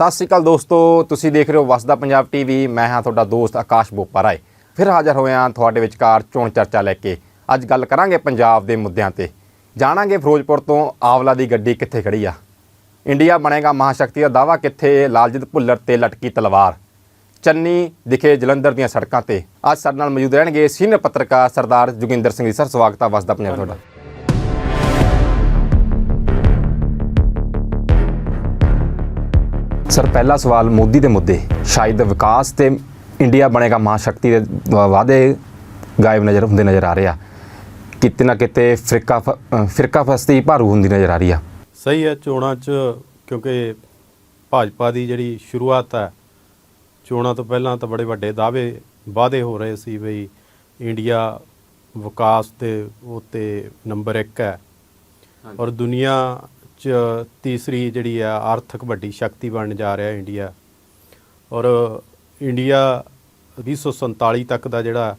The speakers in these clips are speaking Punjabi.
ਸਤਿ ਸ਼੍ਰੀ ਅਕਾਲ ਦੋਸਤੋ, ਤੁਸੀਂ ਦੇਖ ਰਹੇ ਹੋ ਵਸਦਾ ਪੰਜਾਬ ਟੀਵੀ। ਮੈਂ ਹਾਂ ਤੁਹਾਡਾ ਦੋਸਤ ਆਕਾਸ਼ ਬੋਪਾ ਰਾਏ। ਫਿਰ ਹਾਜ਼ਰ ਹੋਇਆ ਤੁਹਾਡੇ ਵਿਚਕਾਰ ਚੋਣ ਚਰਚਾ ਲੈ ਕੇ। ਅੱਜ ਗੱਲ ਕਰਾਂਗੇ ਪੰਜਾਬ ਦੇ ਮੁੱਦਿਆਂ ਤੇ। ਜਾਣਾਂਗੇ ਫਿਰੋਜ਼ਪੁਰ ਤੋਂ ਆਵਲਾ ਦੀ ਗੱਡੀ ਕਿੱਥੇ ਖੜੀ ਆ। ਇੰਡੀਆ ਬਣੇਗਾ ਮਹਾਸ਼ਕਤੀ ਦਾ ਦਾਵਾ ਕਿੱਥੇ? ਲਾਲਜੀਤ ਭੁੱਲਰ ਤੇ ਲਟਕੀ ਤਲਵਾਰ। ਚੰਨੀ ਦਿਖੇ ਜਲੰਧਰ ਦੀਆਂ ਸੜਕਾਂ ਤੇ। ਅੱਜ ਸਾਡੇ ਨਾਲ ਮੌਜੂਦ ਰਹਿਣਗੇ ਸੀਨੀਅਰ ਪੱਤਰਕਾਰ ਸਰਦਾਰ ਜੋਗਿੰਦਰ ਸਿੰਘ ਜੀ। ਸਰ, ਸਵਾਗਤ ਆ ਵਸਦਾ ਪੰਜਾਬ ਤੁਹਾਡਾ। ਸਰ ਪਹਿਲਾ ਸਵਾਲ ਮੋਦੀ ਦੇ ਮੁੱਦੇ। ਸ਼ਾਇਦ ਵਿਕਾਸ ਤੇ ਇੰਡੀਆ ਬਣੇਗਾ ਮਹਾਸ਼ਕਤੀ ਦੇ ਵਾ- ਵਾਅਦੇ ਗਾਇਬ ਨਜ਼ਰ ਹੁੰਦੇ ਨਜ਼ਰ ਆ ਰਹੇ ਆ। ਕਿਤੇ ਨਾ ਕਿਤੇ ਫਿਰਕਾ ਫਿਰਕਾ ਫਸਤੀ ਭਾਰੂ ਹੁੰਦੀ ਨਜ਼ਰ ਆ ਰਹੀ ਆ। ਸਹੀ ਹੈ ਚੋਣਾਂ 'ਚ ਕਿਉਂਕਿ ਭਾਜਪਾ ਦੀ ਜਿਹੜੀ ਸ਼ੁਰੂਆਤ ਹੈ ਚੋਣਾਂ ਤੋਂ ਪਹਿਲਾਂ ਤਾਂ ਬੜੇ ਵੱਡੇ ਦਾਅਵੇ ਵਾਅਦੇ ਹੋ ਰਹੇ ਸੀ ਬਈ ਇੰਡੀਆ ਵਿਕਾਸ ਦੇ ਉੱਤੇ ਨੰਬਰ 1 ਹੈ। ਔਰ ਦੁਨੀਆ 'ਚ ਤੀਸਰੀ ਜਿਹੜੀ ਆ ਆਰਥਿਕ ਵੱਡੀ ਸ਼ਕਤੀ ਬਣਨ ਜਾ ਰਿਹਾ ਇੰਡੀਆ। ਔਰ ਇੰਡੀਆ 2047 ਤੱਕ ਦਾ ਜਿਹੜਾ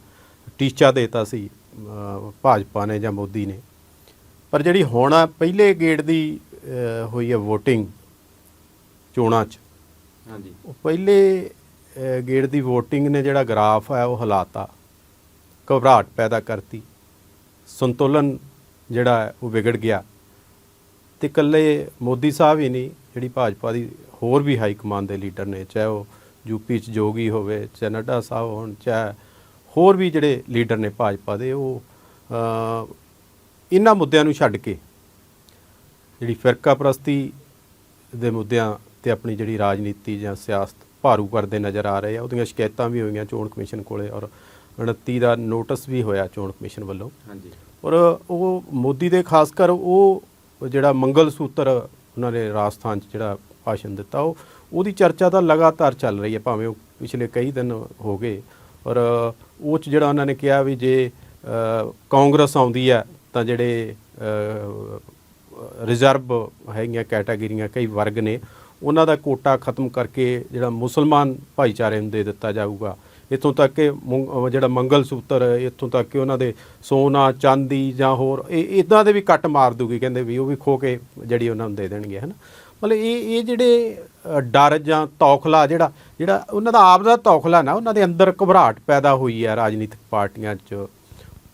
ਟੀਚਾ ਦੇਤਾ ਸੀ ਭਾਜਪਾ ਨੇ ਜਾਂ ਮੋਦੀ ਨੇ। ਪਰ ਜਿਹੜੀ ਹੁਣ ਪਹਿਲੇ ਗੇੜ ਦੀ ਹੋਈ ਹੈ VOTING ਚੋਣਾਂ 'ਚ ਹਾਂਜੀ। ਉਹ ਪਹਿਲੇ ਗੇੜ ਦੀ VOTING ਨੇ ਜਿਹੜਾ ਗ੍ਰਾਫ ਹੈ ਉਹ ਹਲਾਤਾ ਘਬਰਾਹਟ ਪੈਦਾ ਕਰਤੀ ਸੰਤੁਲਨ ਜਿਹੜਾ ਉਹ ਵਿਗੜ ਗਿਆ। ਤੇ ਇਕੱਲੇ ਮੋਦੀ ਸਾਹਿਬ ਹੀ ਨਹੀਂ ਜਿਹੜੀ ਭਾਜਪਾ ਦੀ ਹੋਰ ਵੀ ਹਾਈ ਕਮਾਂਡ ਦੇ ਲੀਡਰ ਨੇ ਚਾਹੇ ਉਹ ਯੂਪੀ ਚ ਜੋਗੀ ਹੋਵੇ ਚਾਹੇ ਨੱਡਾ ਸਾਹਿਬ ਹੋਣ ਚਾਹੇ ਹੋਰ ਵੀ ਜਿਹੜੇ ਲੀਡਰ ਨੇ ਭਾਜਪਾ ਦੇ ਉਹ ਇਹਨਾਂ ਮੁੱਦਿਆਂ ਨੂੰ ਛੱਡ ਕੇ ਜਿਹੜੀ ਫਿਰਕਾ ਪ੍ਰਸਤੀ ਦੇ ਮੁੱਦਿਆਂ ਤੇ ਆਪਣੀ ਜਿਹੜੀ ਰਾਜਨੀਤੀ ਜਾਂ ਸਿਆਸਤ ਭਾਰੂ ਕਰਦੇ ਨਜ਼ਰ ਆ ਰਹੇ ਆ ਉਹਦੀਆਂ ਸ਼ਿਕਾਇਤਾਂ ਵੀ ਹੋਈਆਂ ਚੋਣ ਕਮਿਸ਼ਨ ਕੋਲੇ ਔਰ 29 ਦਾ ਨੋਟਿਸ ਵੀ ਹੋਇਆ ਚੋਣ ਕਮਿਸ਼ਨ ਵੱਲੋਂ। ਹਾਂਜੀ। ਔਰ ਉਹ ਮੋਦੀ ਦੇ ਖਾਸ ਕਰ ਉਹ ਉਹ ਜਿਹੜਾ ਮੰਗਲ ਸੂਤਰ ਉਹਨਾਂ ਨੇ ਰਾਜਸਥਾਨ 'ਚ ਜਿਹੜਾ ਭਾਸ਼ਣ ਦਿੱਤਾ, ਉਹ ਉਹਦੀ ਚਰਚਾ ਤਾਂ ਲਗਾਤਾਰ ਚੱਲ ਰਹੀ ਹੈ, ਭਾਵੇਂ ਉਹ ਪਿਛਲੇ ਕਈ ਦਿਨ ਹੋ ਗਏ। ਔਰ ਉਹ 'ਚ ਜਿਹੜਾ ਉਹਨਾਂ ਨੇ ਕਿਹਾ ਵੀ ਜੇ ਕਾਂਗਰਸ ਆਉਂਦੀ ਹੈ, ਤਾਂ ਜਿਹੜੇ ਰਿਜ਼ਰਵ ਹੈਗੀਆਂ ਕੈਟਾਗਰੀਆਂ, ਕਈ ਵਰਗ ਨੇ, ਉਹਨਾਂ ਦਾ ਕੋਟਾ ਖਤਮ ਕਰਕੇ ਜਿਹੜਾ ਮੁਸਲਮਾਨ ਭਾਈਚਾਰੇ ਨੂੰ ਦੇ ਦਿੱਤਾ ਜਾਊਗਾ। ਇੱਥੋਂ ਤੱਕ ਕਿ ਮੁੰ- ਜਿਹੜਾ ਮੰਗਲ ਸੂਤਰ ਹੈ, ਇੱਥੋਂ ਤੱਕ ਕਿ ਉਹਨਾਂ ਦੇ ਸੋਨਾ ਚਾਂਦੀ ਜਾਂ ਹੋਰ ਇਹ ਇਦਾਂ ਦੇ ਵੀ ਕੱਟ ਮਾਰ ਦੂਗੀ ਕਹਿੰਦੇ ਵੀ ਉਹ ਵੀ ਖੋ ਕੇ ਜਿਹੜੀ ਉਹਨਾਂ ਨੂੰ ਦੇ ਦੇਣਗੇ ਹਨਾ? ਮਤਲਬ ਇਹ ਇਹ ਜਿਹੜੇ ਡਰ ਜਾਂ ਤੌਖਲਾ ਜਿਹੜਾ ਜਿਹੜਾ ਉਹਨਾਂ ਦਾ ਆਪ ਦਾ ਤੌਖਲਾ ਨਾ ਉਹਨਾਂ ਦੇ ਅੰਦਰ ਘਬਰਾਹਟ ਪੈਦਾ ਹੋਈ ਹੈ ਰਾਜਨੀਤਿਕ ਪਾਰਟੀਆਂ 'ਚ। ਉਹ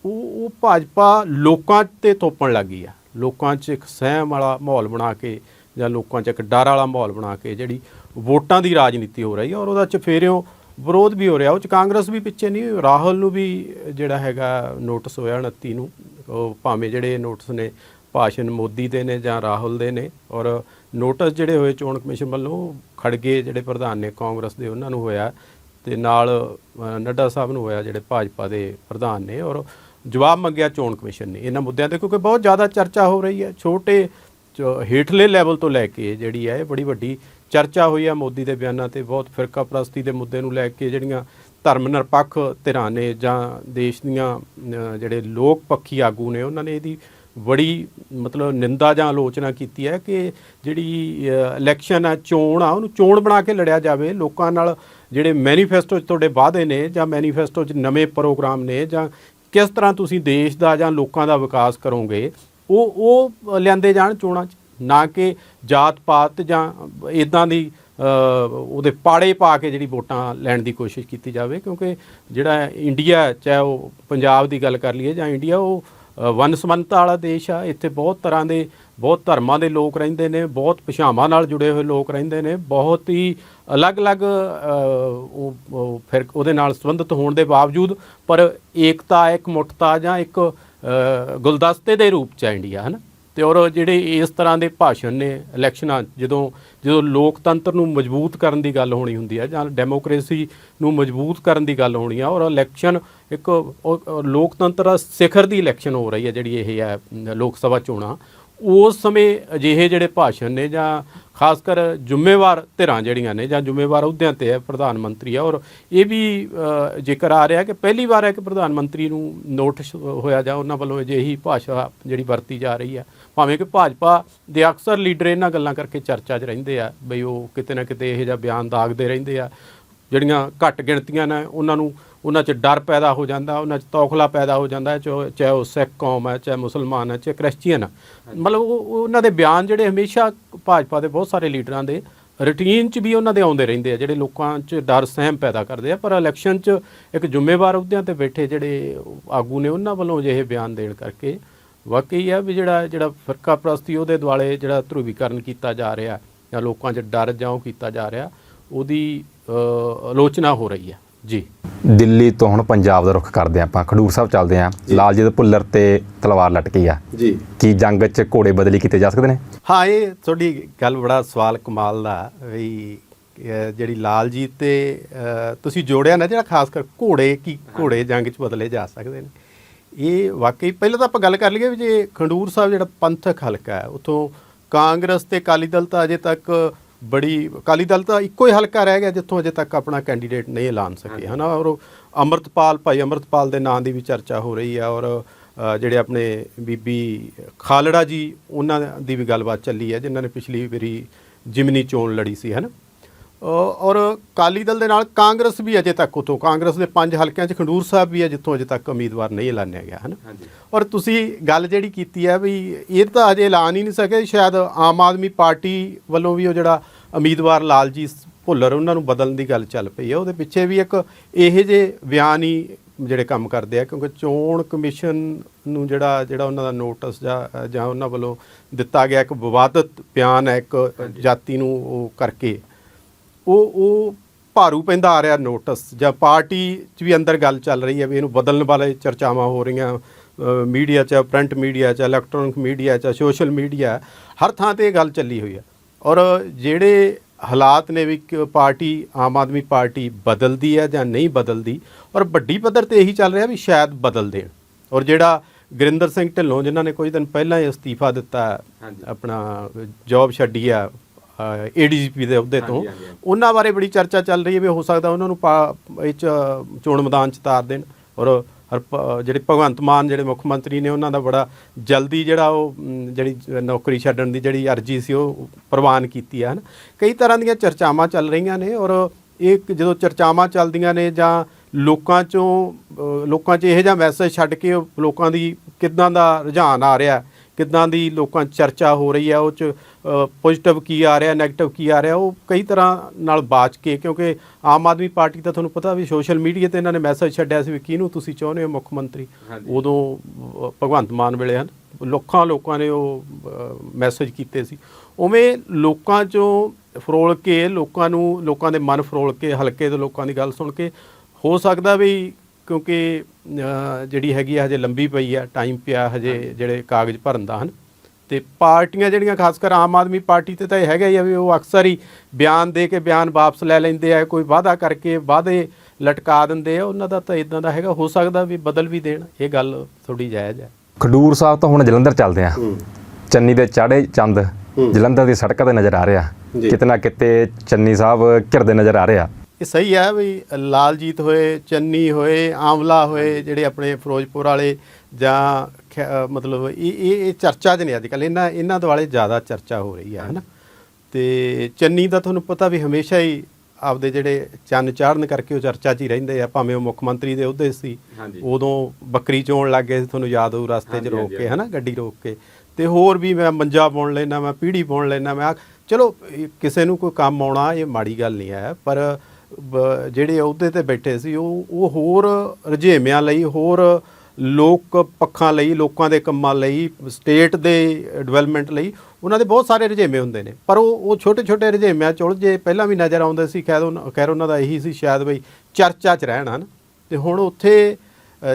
ਉਹ ਭਾਜਪਾ ਲੋਕਾਂ ਤੇ ਥੋਪਣ ਲੱਗੀ ਆ। ਲੋਕਾਂ 'ਚ ਇੱਕ ਸਹਿਮ ਵਾਲਾ ਮਾਹੌਲ ਬਣਾ ਕੇ ਜਾਂ ਲੋਕਾਂ 'ਚ ਇੱਕ ਡਰ ਵਾਲਾ ਮਾਹੌਲ ਬਣਾ ਕੇ ਜਿਹੜੀ ਵੋਟਾਂ ਦੀ ਰਾਜਨੀਤੀ ਹੋ ਰਹੀ ਹੈ ਔਰ ਉਹਦਾ ਚਫੇਰਿਓ ਵਿਰੋਧ ਵੀ ਹੋ ਰਿਹਾ। ਉਹ ਚ ਕਾਂਗਰਸ ਵੀ ਪਿੱਛੇ ਨਹੀਂ ਰਾਹੁਲ ਨੂੰ ਵੀ ਜਿਹੜਾ ਹੈਗਾ ਨੋਟਿਸ ਹੋਇਆ 29 ਨੂੰ। ਉਹ ਭਾਵੇਂ ਜਿਹੜੇ ਨੋਟਿਸ ਨੇ ਭਾਸ਼ਣ ਮੋਦੀ ਦੇ ਨੇ ਜਾਂ ਰਾਹੁਲ ਦੇ ਨੇ ਔਰ ਨੋਟਿਸ ਜਿਹੜੇ ਹੋਏ ਚੋਣ ਕਮਿਸ਼ਨ ਵੱਲੋਂ ਖੜਗੇ ਜਿਹੜੇ ਪ੍ਰਧਾਨ ਨੇ ਕਾਂਗਰਸ ਦੇ, ਉਹਨਾਂ ਨੂੰ ਹੋਇਆ ਤੇ ਨਾਲ ਨੱਡਾ ਸਾਹਿਬ ਨੂੰ ਹੋਇਆ ਜਿਹੜੇ ਭਾਜਪਾ ਦੇ ਪ੍ਰਧਾਨ ਨੇ ਔਰ ਜਵਾਬ ਮੰਗਿਆ ਚੋਣ ਕਮਿਸ਼ਨ ਨੇ। ਇਹਨਾਂ ਮੁੱਦਿਆਂ ਤੇ ਕਿਉਂਕਿ ਬਹੁਤ ਜ਼ਿਆਦਾ ਚਰਚਾ ਹੋ ਰਹੀ ਹੈ। ਛੋਟੇ ਜੋ ਹੇਠਲੇ ਲੈਵਲ ਤੋਂ ਲੈ ਕੇ ਜਿਹੜੀ ਹੈ ਇਹ ਬੜੀ ਵੱਡੀ ਚਰਚਾ ਹੋਈ ਹੈ ਮੋਦੀ ਦੇ ਬਿਆਨਾਂ ਤੇ, ਬਹੁਤ ਫਿਰਕਾ ਪ੍ਰਸਤੀ ਦੇ ਮੁੱਦੇ ਨੂੰ ਲੈ ਕੇ ਜਿਹੜੀਆਂ ਧਰਮ ਨਿਰਪੱਖ ਧਿਰਾਂ ਨੇ ਜਾਂ ਦੇਸ਼ ਦੀਆਂ ਜਿਹੜੇ ਲੋਕ ਪੱਖੀ ਆਗੂ ਨੇ, ਉਹਨਾਂ ਨੇ ਇਹਦੀ ਬੜੀ ਮਤਲਬ ਨਿੰਦਾ ਜਾਂ ਆਲੋਚਨਾ ਕੀਤੀ ਹੈ ਕਿ ਜਿਹੜੀ ਇਲੈਕਸ਼ਨ ਆ, ਚੋਣ ਆ, ਉਹਨੂੰ ਚੋਣ ਬਣਾ ਕੇ ਲੜਿਆ ਜਾਵੇ। ਲੋਕਾਂ ਨਾਲ ਜਿਹੜੇ ਮੈਨੀਫੈਸਟੋ 'ਚ ਤੁਹਾਡੇ ਵਾਅਦੇ ਨੇ ਜਾਂ ਮੈਨੀਫੈਸਟੋ 'ਚ ਨਵੇਂ ਪ੍ਰੋਗਰਾਮ ਨੇ ਜਾਂ ਕਿਸ ਤਰ੍ਹਾਂ ਤੁਸੀਂ ਦੇਸ਼ ਦਾ ਜਾਂ ਲੋਕਾਂ ਦਾ ਵਿਕਾਸ ਕਰੋਗੇ, ਉਹ ਉਹ ਲਿਆਂਦੇ ਜਾਣ ਚੋਣਾਂ 'ਚ? ਨਾ ਕਿ ਜਾਤ ਪਾਤ ਜਾਂ ਇਦਾਂ ਦੀ ਉਹਦੇ ਪਾੜੇ ਪਾ ਕੇ ਜਿਹੜੀ ਵੋਟਾਂ ਲੈਣ ਦੀ ਕੋਸ਼ਿਸ਼ ਕੀਤੀ ਜਾਵੇ, ਕਿਉਂਕਿ ਜਿਹੜਾ ਇੰਡੀਆ ਚਾਹੇ ਉਹ ਪੰਜਾਬ ਦੀ ਗੱਲ ਕਰ ਲਈਏ ਜਾਂ ਇੰਡੀਆ, ਉਹ ਵਨ ਵੰਨਸਵੰਨਤਾ ਵਾਲਾ ਦੇਸ਼ ਆ। ਇੱਥੇ ਬਹੁਤ ਤਰ੍ਹਾਂ ਦੇ, ਬਹੁਤ ਧਰਮਾਂ ਦੇ ਲੋਕ ਰਹਿੰਦੇ ਨੇ, ਬਹੁਤ ਭਾਸ਼ਾਵਾਂ ਨਾਲ ਜੁੜੇ ਹੋਏ ਲੋਕ ਰਹਿੰਦੇ ਨੇ, ਬਹੁਤ ਹੀ ਅਲੱਗ-ਅਲੱਗ ਉਹ ਫਿਰ ਉਹਦੇ ਨਾਲ ਸੰਬੰਧਿਤ ਹੋਣ ਦੇ ਬਾਵਜੂਦ, ਪਰ ਏਕਤਾ ਇੱਕ ਮੁੱਠਤਾ ਜਾਂ ਇੱਕ ਗੁਲਦਸਤੇ ਦੇ ਰੂਪ ਚ ਹੈ ਇੰਡੀਆ ਹੈ ਨਾ ਤੇ ਔਰ ਜਿਹੜੇ ਇਸ ਤਰ੍ਹਾਂ ਦੇ ਭਾਸ਼ਣ ਨੇ ਇਲੈਕਸ਼ਨਾਂ ਜਦੋਂ ਜਦੋਂ ਲੋਕਤੰਤਰ ਨੂੰ ਮਜ਼ਬੂਤ ਕਰਨ ਦੀ ਗੱਲ ਹੋਣੀ ਹੁੰਦੀ ਹੈ ਜਾਂ ਡੈਮੋਕ੍ਰੇਸੀ ਨੂੰ ਮਜ਼ਬੂਤ ਕਰਨ ਦੀ ਗੱਲ ਹੋਣੀ ਆ, ਔਰ ਇਲੈਕਸ਼ਨ ਇੱਕ ਲੋਕਤੰਤਰ ਦਾ ਸਿਖਰ ਦੀ ਇਲੈਕਸ਼ਨ ਹੋ ਰਹੀ ਹੈ ਜਿਹੜੀ ਇਹ ਹੈ ਲੋਕ ਸਭਾ ਚੋਣਾਂ ਉਸ ਸਮੇਂ ਅਜਿਹੇ ਜਿਹੜੇ ਭਾਸ਼ਣ ਨੇ ਜਾਂ ਖਾਸ ਕਰ ਜ਼ਿੰਮੇਵਾਰ ਧਿਰਾਂ ਜਿਹੜੀਆਂ ਨੇ ਜਾਂ ਜ਼ਿੰਮੇਵਾਰ ਅਹੁਦਿਆਂ ਤੇ ਹੈ, ਪ੍ਰਧਾਨ ਮੰਤਰੀ ਆ ਔਰ ਇਹ ਵੀ ਜ਼ਿਕਰ ਆ ਰਿਹਾ ਕਿ ਪਹਿਲੀ ਵਾਰ ਹੈ ਕਿ ਪ੍ਰਧਾਨ ਮੰਤਰੀ ਨੂੰ ਨੋਟਿਸ ਹੋਇਆ ਜਾਂ ਉਹਨਾਂ ਵੱਲੋਂ ਅਜਿਹੀ ਭਾਸ਼ਾ ਜਿਹੜੀ ਵਰਤੀ ਜਾ ਰਹੀ ਹੈ, ਭਾਵੇਂ ਕਿ ਭਾਜਪਾ ਦੇ ਅਕਸਰ ਲੀਡਰ ਇਹਨਾਂ ਗੱਲਾਂ ਕਰਕੇ ਚਰਚਾ 'ਚ ਰਹਿੰਦੇ ਆ ਬਈ ਉਹ ਕਿਤੇ ਨਾ ਕਿਤੇ ਇਹੋ ਜਿਹਾ ਬਿਆਨ ਦਾਗਦੇ ਰਹਿੰਦੇ ਆ, ਜਿਹੜੀਆਂ ਘੱਟ ਗਿਣਤੀਆਂ ਨੇ ਉਹਨਾਂ ਨੂੰ ਉਹਨਾਂ 'ਚ ਡਰ ਪੈਦਾ ਹੋ ਜਾਂਦਾ ਉਹਨਾਂ 'ਚ ਤੌਖਲਾ ਪੈਦਾ ਹੋ ਜਾਂਦਾ ਹੈ ਚਾਹੇ ਉਹ ਸਿੱਖ ਕੌਮ ਹੈ ਚਾਹੇ ਮੁਸਲਮਾਨ ਹੈ ਚਾਹੇ ਕ੍ਰਿਸਚੀਅਨ ਹੈ। ਮਤਲਬ ਉਹ ਉਹ ਉਹਨਾਂ ਦੇ ਬਿਆਨ ਜਿਹੜੇ ਹਮੇਸ਼ਾ ਭਾਜਪਾ ਦੇ ਬਹੁਤ ਸਾਰੇ ਲੀਡਰਾਂ ਦੇ ਰੂਟੀਨ 'ਚ ਵੀ ਉਹਨਾਂ ਦੇ ਆਉਂਦੇ ਰਹਿੰਦੇ ਆ ਜਿਹੜੇ ਲੋਕਾਂ 'ਚ ਡਰ ਸਹਿਮ ਪੈਦਾ ਕਰਦੇ ਆ। ਪਰ ਇਲੈਕਸ਼ਨ 'ਚ ਇੱਕ ਜ਼ਿੰਮੇਵਾਰ ਅਹੁਦਿਆਂ ਤੇ ਬੈਠੇ ਜਿਹੜੇ ਆਗੂ ਨੇ ਉਹਨਾਂ ਵੱਲੋਂ ਅਜਿਹੇ ਬਿਆਨ ਦੇਣ ਕਰਕੇ ਵਾਕਈ ਆ ਵੀ ਜਿਹੜਾ ਜਿਹੜਾ ਫਿਰਕਾ ਪ੍ਰਸਤੀ ਉਹਦੇ ਦੁਆਲੇ ਜਿਹੜਾ ਧਰੂਵੀਕਰਨ ਕੀਤਾ ਜਾ ਰਿਹਾ ਜਾਂ ਲੋਕਾਂ 'ਚ ਡਰ ਜਾਂ ਉਹ ਕੀਤਾ ਜਾ ਰਿਹਾ ਉਹਦੀ ਆਲੋਚਨਾ ਹੋ ਰਹੀ ਹੈ। ਜੀ। ਦਿੱਲੀ ਤੋਂ ਹੁਣ ਪੰਜਾਬ ਦਾ ਰੁਖ ਕਰਦੇ ਆਪਾਂ। ਖਡੂਰ ਸਾਹਿਬ ਚੱਲਦੇ ਹਾਂ। ਲਾਲਜੀਤ ਭੁੱਲਰ ਤੇ ਤਲਵਾਰ ਲਟਕੀ ਆ। ਜੀ। ਕੀ ਜੰਗ 'ਚ ਘੋੜੇ ਬਦਲੀ ਕੀਤੇ ਜਾ ਸਕਦੇ ਨੇ? ਹਾਂ ਇਹ ਤੁਹਾਡੀ ਗੱਲ ਬੜਾ ਸਵਾਲ ਕਮਾਲ ਦਾ ਵੀ ਜਿਹੜੀ ਲਾਲਜੀਤ ਤੇ ਅਹ, ਤੁਸੀਂ ਜੋੜਿਆ ਨਾ ਜਿਹੜਾ ਖਾਸ ਕਰ ਘੋੜੇ ਕੀ ਘੋੜੇ ਜੰਗ 'ਚ ਬਦਲੇ ਜਾ ਸਕਦੇ ਨੇ। ਇਹ ਵਾਕਈ ਪਹਿਲਾਂ ਤਾਂ ਆਪਾਂ ਗੱਲ ਕਰ ਲਈਏ ਵੀ ਜੇ ਖੰਡੂਰ ਸਾਹਿਬ ਜਿਹੜਾ ਪੰਥਕ ਹਲਕਾ ਹੈ ਉਥੋਂ ਕਾਂਗਰਸ ਤੇ ਅਕਾਲੀ ਦਲ ਤਾਂ ਅਜੇ ਤੱਕ ਬੜੀ ਅਕਾਲੀ ਦਲ ਤਾਂ ਇੱਕੋ ਹੀ ਹਲਕਾ ਰਹਿ ਗਿਆ ਜਿੱਥੋਂ ਅਜੇ ਤੱਕ ਆਪਣਾ ਕੈਂਡੀਡੇਟ ਨਹੀਂ ਐਲਾਨ ਸਕੇ ਹਨਾ? ਔਰ ਅੰਮ੍ਰਿਤਪਾਲ ਭਾਈ ਅੰਮ੍ਰਿਤਪਾਲ ਦੇ ਨਾਂ ਦੀ ਵੀ ਚਰਚਾ ਹੋ ਰਹੀ ਹੈ ਔਰ ਜਿਹੜੇ ਆਪਣੇ ਬੀਬੀ ਖਾਲੜਾ ਜੀ ਉਹਨਾਂ ਦੀ ਵੀ ਗੱਲਬਾਤ ਚੱਲੀ ਹੈ ਜਿਨ੍ਹਾਂ ਨੇ ਪਿਛਲੀ ਵਾਰੀ ਜਿਮਨੀ ਚੋਣ ਲੜੀ ਸੀ ਹਨਾ? ਔਰ ਕਾਲੀ ਦਲ ਦੇ ਨਾਲ ਕਾਂਗਰਸ ਵੀ ਅਜੇ ਤੱਕ ਉਤੋਂ ਕਾਂਗਰਸ ਦੇ ਪੰਜ ਹਲਕਿਆਂ 'ਚ ਖੰਡੂਰ ਸਾਹਿਬ ਵੀ ਹੈ ਜਿੱਥੋਂ ਅਜੇ ਤੱਕ ਉਮੀਦਵਾਰ ਨਹੀਂ ਐਲਾਨਿਆ ਗਿਆ ਹਨ? ਔਰ ਤੁਸੀਂ ਗੱਲ ਜਿਹੜੀ ਕੀਤੀ ਹੈ ਵੀ ਇਹ ਤਾਂ ਅਜੇ ਐਲਾਨ ਹੀ ਨਹੀਂ ਸਕੇ ਸ਼ਾਇਦ ਆਮ ਆਦਮੀ ਪਾਰਟੀ ਵੱਲੋਂ ਵੀ ਉਹ ਜਿਹੜਾ ਉਮੀਦਵਾਰ ਲਾਲਜੀਤ ਭੁੱਲਰ ਉਹਨਾਂ ਨੂੰ ਬਦਲਣ ਦੀ ਗੱਲ ਚੱਲ ਪਈ ਹੈ। ਉਹਦੇ ਪਿੱਛੇ ਵੀ ਇੱਕ ਇਹੋ ਜਿਹੇ ਬਿਆਨ ਹੀ ਜਿਹੜੇ ਕੰਮ ਕਰਦੇ ਆ ਕਿਉਂਕਿ ਚੋਣ ਕਮਿਸ਼ਨ ਨੂੰ ਜਿਹੜਾ ਜਿਹੜਾ ਉਹਨਾਂ ਦਾ ਨੋਟਿਸ ਜਾਂ ਜਾਂ ਉਹਨਾਂ ਵੱਲੋਂ ਦਿੱਤਾ ਗਿਆ ਇੱਕ ਵਿਵਾਦਤ ਬਿਆਨ ਹੈ ਇੱਕ ਜਾਤੀ ਨੂੰ ਉਹ ਕਰਕੇ ਉਹ ਉਹ ਭਾਰੂ ਪੈਂਦਾ ਆ ਰਿਹਾ ਨੋਟਿਸ ਜਾਂ ਪਾਰਟੀ 'ਚ ਵੀ ਅੰਦਰ ਗੱਲ ਚੱਲ ਰਹੀ ਹੈ ਵੀ ਇਹਨੂੰ ਬਦਲਣ ਵਾਲੇ ਚਰਚਾਵਾਂ ਹੋ ਰਹੀਆਂ ਮੀਡੀਆ 'ਚ ਪ੍ਰਿੰਟ ਮੀਡੀਆ 'ਚ ਇਲੈਕਟ੍ਰੋਨਿਕ ਮੀਡੀਆ 'ਚ ਸੋਸ਼ਲ ਮੀਡੀਆ ਹਰ ਥਾਂ ਤੇ ਇਹ ਗੱਲ ਚੱਲੀ ਹੋਈ ਹੈ। ਔਰ ਜਿਹੜੇ ਹਾਲਾਤ ਨੇ ਵੀ ਪਾਰਟੀ ਆਮ ਆਦਮੀ ਪਾਰਟੀ ਬਦਲਦੀ ਹੈ ਜਾਂ ਨਹੀਂ ਬਦਲਦੀ ਔਰ ਵੱਡੀ ਪੱਧਰ ਤੇ ਇਹੀ ਚੱਲ ਰਿਹਾ ਵੀ ਸ਼ਾਇਦ ਬਦਲ ਦੇਣ। ਔਰ ਜਿਹੜਾ ਗੁਰਿੰਦਰ ਸਿੰਘ ਢਿੱਲੋਂ ਜਿਨ੍ਹਾਂ ਨੇ ਕੁਝ ਦਿਨ ਪਹਿਲਾਂ ਹੀ ਅਸਤੀਫਾ ਦਿੱਤਾ ਆਪਣਾ ਜੌਬ ਛੱਡੀ ਆ ਏਡੀਜੀਪੀ ਦੇ ਅਹੁਦੇ ਤੋਂ। ਉਹਨਾਂ ਬਾਰੇ ਬੜੀ ਚਰਚਾ ਚੱਲ ਰਹੀ ਹੈ ਵੀ ਹੋ ਸਕਦਾ ਉਹਨਾਂ ਨੂੰ ਇਹ ਚ ਚੋਣ ਮੈਦਾਨ ਚ ਤਾਰ ਦੇਣ। ਔਰ ਜਿਹੜੇ ਭਗਵੰਤ ਮਾਨ ਜਿਹੜੇ ਮੁੱਖ ਮੰਤਰੀ ਨੇ ਉਹਨਾਂ ਦਾ ਬੜਾ ਜਲਦੀ ਜਿਹੜਾ ਉਹ ਜਿਹੜੀ ਨੌਕਰੀ ਛੱਡਣ ਦੀ ਜਿਹੜੀ ਅਰਜੀ ਸੀ ਉਹ ਪ੍ਰਵਾਨ ਕੀਤੀ ਹੈ ਹਨ। ਕਈ ਤਰ੍ਹਾਂ ਦੀਆਂ ਚਰਚਾਵਾਂ ਚੱਲ ਰਹੀਆਂ ਨੇ ਔਰ ਇਹ ਇੱਕ ਜਦੋਂ ਚਰਚਾਵਾਂ ਚੱਲਦੀਆਂ ਨੇ ਜਾਂ ਲੋਕਾਂ ਚੋਂ ਲੋਕਾਂ 'ਚ ਇਹੋ ਜਿਹਾ ਮੈਸੇਜ ਛੱਡ ਕੇ ਲੋਕਾਂ ਦੀ ਕਿੱਦਾਂ ਦਾ ਰੁਝਾਨ ਆ ਰਿਹਾ ਕਿੱਦਾਂ ਦੀ ਲੋਕਾਂ 'ਚ ਚਰਚਾ ਹੋ ਰਹੀ ਹੈ ਉਹ 'ਚ ਪੋਜ਼ਿਟਿਵ ਕੀ ਆ ਰਿਹਾ 네ਗੇਟਿਵ ਕੀ ਆ ਰਿਹਾ ਉਹ ਕਈ ਤਰ੍ਹਾਂ ਨਾਲ ਬਾਚ ਕੇ ਕਿਉਂਕਿ ਆਮ ਆਦਮੀ ਪਾਰਟੀ ਤਾਂ ਤੁਹਾਨੂੰ ਪਤਾ ਵੀ ਸੋਸ਼ਲ ਮੀਡੀਆ ਤੇ ਇਹਨਾਂ ਨੇ ਮੈਸੇਜ ਛੱਡਿਆ ਸੀ ਵੀ ਕਿਹਨੂੰ ਤੁਸੀਂ ਚਾਹੁੰਦੇ ਹੋ ਮੁੱਖ ਮੰਤਰੀ? ਉਦੋਂ ਭਗਵੰਤ ਮਾਨ ਵੇਲੇ ਹਨ। ਲੱਖਾਂ ਲੋਕਾਂ ਨੇ ਉਹ ਮੈਸੇਜ ਕੀਤੇ ਸੀ। ਉਵੇਂ ਲੋਕਾਂ 'ਚੋਂ ਫਰੋਲ ਕੇ ਲੋਕਾਂ ਨੂੰ ਲੋਕਾਂ ਦੇ ਮਨ ਫਰੋਲ ਕੇ ਹਲਕੇ ਦੇ ਲੋਕਾਂ ਦੀ ਗੱਲ ਸੁਣ ਕੇ ਹੋ ਸਕਦਾ ਵੀ ਕਿਉਂਕਿ ਜਿਹੜੀ ਹੈਗੀ ਆ ਹਜੇ ਲੰਬੀ ਪਈ ਆ ਟਾਈਮ ਪਿਆ ਹਜੇ। ਜਿਹੜੇ ਕਾਗਜ਼ ਭਰਨ ਦਾ ਹਨ। ਤੇ ਪਾਰਟੀਆਂ ਜਿਹੜੀਆਂ ਖਾਸ ਕਰ ਆਮ ਆਦਮੀ ਪਾਰਟੀ ਤੇ ਤਾਂ ਇਹ ਹੈਗਾ ਹੀ ਆ ਵੀ ਉਹ ਅਕਸਰ ਹੀ ਬਿਆਨ ਦੇ ਕੇ ਬਿਆਨ ਵਾਪਸ ਲੈ ਲੈਂਦੇ ਆ ਕੋਈ ਵਾਅਦਾ ਕਰਕੇ ਵਾਅਦੇ ਲਟਕਾ ਦਿੰਦੇ ਆ ਉਹਨਾਂ ਦਾ ਤਾਂ ਇਦਾਂ ਦਾ ਹੈਗਾ ਹੋ ਸਕਦਾ ਵੀ ਬਦਲ ਵੀ ਦੇਣ ਇਹ ਗੱਲ ਥੋੜੀ ਜਾਇਜ਼ ਹੈ। ਖਡੂਰ ਸਾਹਿਬ ਤੋਂ ਹੁਣ ਜਲੰਧਰ ਚੱਲਦੇ ਹਾਂ। ਚੰਨੀ ਦੇ ਚਾੜੇ ਚੰਦ ਜਲੰਧਰ ਦੀ ਸੜਕਾਂ ਤੇ ਨਜ਼ਰ ਆ ਰਿਹਾ। ਕਿਤੇ ਨਾ ਕਿਤੇ ਚੰਨੀ ਸਾਹਿਬ ਘਿਰਦੇ ਨਜ਼ਰ ਆ ਰਿਹਾ। ਇਹ ਸਹੀ ਹੈ ਵੀ ਲਾਲਜੀਤ ਹੋਏ ਚੰਨੀ ਹੋਏ ਆਮਲਾ ਹੋਏ ਜਿਹੜੇ ਆਪਣੇ ਫਿਰੋਜ਼ਪੁਰ ਵਾਲੇ ਜਾਂ ਮਤਲਬ ਇਹ ਇਹ ਇਹ ਚਰਚਾ 'ਚ ਨੇ ਅੱਜ ਕੱਲ ਇਹਨਾਂ ਇਹਨਾਂ ਦੁਆਲੇ ਜ਼ਿਆਦਾ ਚਰਚਾ ਹੋ ਰਹੀ ਹੈ ਹਨਾ? ਤੇ ਚੰਨੀ ਦਾ ਤੁਹਾਨੂੰ ਪਤਾ ਵੀ ਹਮੇਸ਼ਾ ਹੀ ਆਪਦੇ ਜਿਹੜੇ ਚੰਨ ਚਾੜਨ ਕਰਕੇ ਉਹ ਚਰਚਾ 'ਚ ਹੀ ਰਹਿੰਦੇ ਆ ਭਾਵੇਂ ਉਹ ਮੁੱਖ ਮੰਤਰੀ ਦੇ ਅਹੁਦੇ ਸੀ। ਉਦੋਂ ਬੱਕਰੀ ਚੋਣ ਲੱਗ ਗਏ ਤੁਹਾਨੂੰ ਯਾਦ ਹੋਊ ਰਸਤੇ 'ਚ ਰੋਕ ਕੇ ਹਨਾ ਗੱਡੀ ਰੋਕ ਕੇ। ਤੇ ਹੋਰ ਵੀ ਮੈਂ ਮੰਜਾ ਪਾਉਣ ਲੈਣਾ ਮੈਂ ਪੀੜੀ ਪਾਉਣ ਲੈਣਾ ਮੈਂ ਚਲੋ ਕਿਸੇ ਨੂੰ ਕੋਈ ਕੰਮ ਆਉਣਾ ਇਹ ਮਾੜੀ ਗੱਲ ਨਹੀਂ ਹੈ ਪਰ ਜਿਹੜੇ ਅਹੁਦੇ ਤੇ ਬੈਠੇ ਸੀ ਉਹ ਉਹ ਹੋਰ ਰੁਝੇਵਿਆਂ ਲਈ ਹੋਰ ਲੋਕ ਪੱਖਾਂ ਲਈ ਲੋਕਾਂ ਦੇ ਕੰਮਾਂ ਲਈ ਸਟੇਟ ਦੇ ਡਿਵੈਲਪਮੈਂਟ ਲਈ ਉਹਨਾਂ ਦੇ ਬਹੁਤ ਸਾਰੇ ਰੁਝੇਵੇਂ ਹੁੰਦੇ ਨੇ। ਪਰ ਉਹ ਉਹ ਛੋਟੇ ਛੋਟੇ ਰੁਝੇਵਿਆਂ ਚ ਉਲਝੇ ਪਹਿਲਾਂ ਵੀ ਨਜ਼ਰ ਆਉਂਦੇ ਸੀ ਖੈਰ ਖੈਰ ਉਹਨਾਂ ਦਾ ਇਹੀ ਸੀ ਸ਼ਾਇਦ ਬਈ ਚਰਚਾ ਚ ਰਹਿਣ ਹਨ। ਤੇ ਹੁਣ ਉੱਥੇ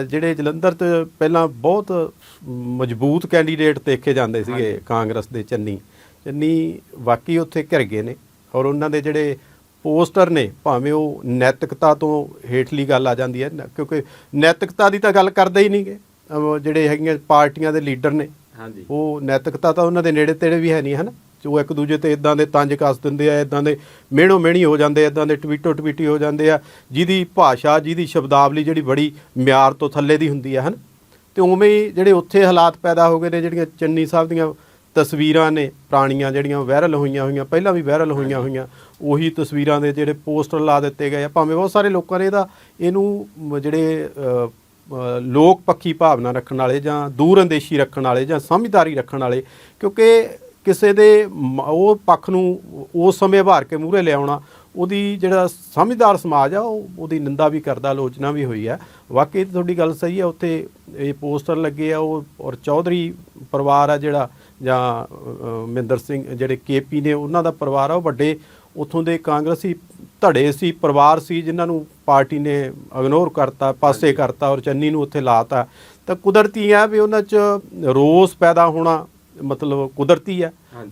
ਜਿਹੜੇ ਜਲੰਧਰ ਤੇ ਪਹਿਲਾਂ ਬਹੁਤ ਮਜ਼ਬੂਤ ਕੈਂਡੀਡੇਟ ਦੇਖੇ ਜਾਂਦੇ ਸੀਗੇ ਕਾਂਗਰਸ ਦੇ ਚੰਨੀ। ਚੰਨੀ ਵਾਕਈ ਉੱਥੇ ਘਿਰ ਗਏ ਨੇ। ਔਰ ਉਹਨਾਂ ਦੇ ਜਿਹੜੇ ਪੋਸਟਰ ਨੇ ਭਾਵੇਂ ਉਹ ਨੈਤਿਕਤਾ ਤੋਂ ਹੇਠਲੀ ਗੱਲ ਆ ਜਾਂਦੀ ਹੈ ਕਿਉਂਕਿ ਨੈਤਿਕਤਾ ਦੀ ਤਾਂ ਗੱਲ ਕਰਦੇ ਹੀ ਨਹੀਂਗੇ। ਜਿਹੜੇ ਹੈਗੀਆਂ ਪਾਰਟੀਆਂ ਦੇ ਲੀਡਰ ਨੇ ਹਾਂਜੀ। ਉਹ ਨੈਤਿਕਤਾ ਤਾਂ ਉਹਨਾਂ ਦੇ ਨੇੜੇ ਤੇੜੇ ਵੀ ਹੈ ਨਹੀਂ ਹਨ? ਜੋ ਇੱਕ ਦੂਜੇ ਤੇ ਇਦਾਂ ਦੇ ਤੰਜ ਕੱਸ ਦਿੰਦੇ ਆ ਇਦਾਂ ਦੇ ਮਿਹਣੋ ਮਿਹਣੀ ਹੋ ਜਾਂਦੇ ਇਦਾਂ ਦੇ ਟਵੀਟੋ ਟਵੀਟੀ ਹੋ ਜਾਂਦੇ ਆ ਜਿਹਦੀ ਭਾਸ਼ਾ ਜਿਹਦੀ ਸ਼ਬਦਾਵਲੀ ਜਿਹੜੀ ਬੜੀ ਮਿਆਰ ਤੋਂ ਥੱਲੇ ਦੀ ਹੁੰਦੀ ਆ ਹਨ? ਤੇ ਉਵੇਂ ਹੀ ਜਿਹੜੇ ਉੱਥੇ ਹਾਲਾਤ ਪੈਦਾ ਹੋ ਗਏ ਨੇ ਜਿਹੜੀਆਂ ਚੰਨੀ ਸਾਹਿਬ ਦੀਆਂ ਤਸਵੀਰਾਂ ਨੇ ਪੁਰਾਣੀਆਂ ਜਿਹੜੀਆਂ ਵਾਇਰਲ ਹੋਈਆਂ ਹੋਈਆਂ ਪਹਿਲਾਂ ਵੀ ਵਾਇਰਲ ਹੋਈਆਂ ਹੋਈਆਂ ਉਹੀ ਤਸਵੀਰਾਂ ਦੇ ਜਿਹੜੇ ਪੋਸਟਰ ਲਾ ਦਿੱਤੇ ਗਏ ਆ। ਭਾਵੇਂ ਬਹੁਤ ਸਾਰੇ ਲੋਕਾਂ ਨੇ ਇਹਦਾ ਇਹਨੂੰ ਜਿਹੜੇ ਲੋਕ ਪੱਖੀ ਭਾਵਨਾ ਰੱਖਣ ਵਾਲੇ ਜਾਂ ਦੂਰ ਅੰਦੇਸ਼ੀ ਰੱਖਣ ਵਾਲੇ ਜਾਂ ਸਮਝਦਾਰੀ ਰੱਖਣ ਵਾਲੇ ਕਿਉਂਕਿ ਕਿਸੇ ਦੇ ਉਹ ਪੱਖ ਨੂੰ ਉਸ ਸਮੇਂ ਭਾਰ ਕੇ ਮੂਹਰੇ ਲਿਆਉਣਾ ਉਹਦੀ ਜਿਹੜਾ ਸਮਝਦਾਰ ਸਮਾਜ ਆ ਉਹ ਉਹਦੀ ਨਿੰਦਾ ਵੀ ਕਰਦਾ ਆਲੋਚਨਾ ਵੀ ਹੋਈ ਆ। ਵਾਕਈ ਤੁਹਾਡੀ ਗੱਲ ਸਹੀ ਆ ਉੱਥੇ ਇਹ ਪੋਸਟਰ ਲੱਗੇ ਆ ਉਹ ਔਰ ਚੌਧਰੀ ਪਰਿਵਾਰ ਆ ਜਿਹੜਾ ਜਾਂ ਮਹਿੰਦਰ ਸਿੰਘ ਜਿਹੜੇ ਕੇਪੀ ਨੇ ਉਹਨਾਂ ਦਾ ਪਰਿਵਾਰ ਆ ਉਹ ਵੱਡੇ। ਉਥੋਂ ਦੇ ਕਾਂਗਰਸੀ ਧੜੇ ਸੀ ਪਰਿਵਾਰ ਸੀ ਜਿਨ੍ਹਾਂ ਨੂੰ ਪਾਰਟੀ ਨੇ ਇਗਨੋਰ ਕਰਤਾ ਪਾਸੇ ਕਰਤਾ ਔਰ ਚੰਨੀ ਨੂੰ ਉੱਥੇ ਲਾਤਾ। ਤਾਂ ਕੁਦਰਤੀ ਆ ਵੀ ਉਹਨਾਂ 'ਚ ਰੋਸ ਪੈਦਾ ਹੋਣਾ ਮਤਲਬ ਕੁਦਰਤੀ ਹੈ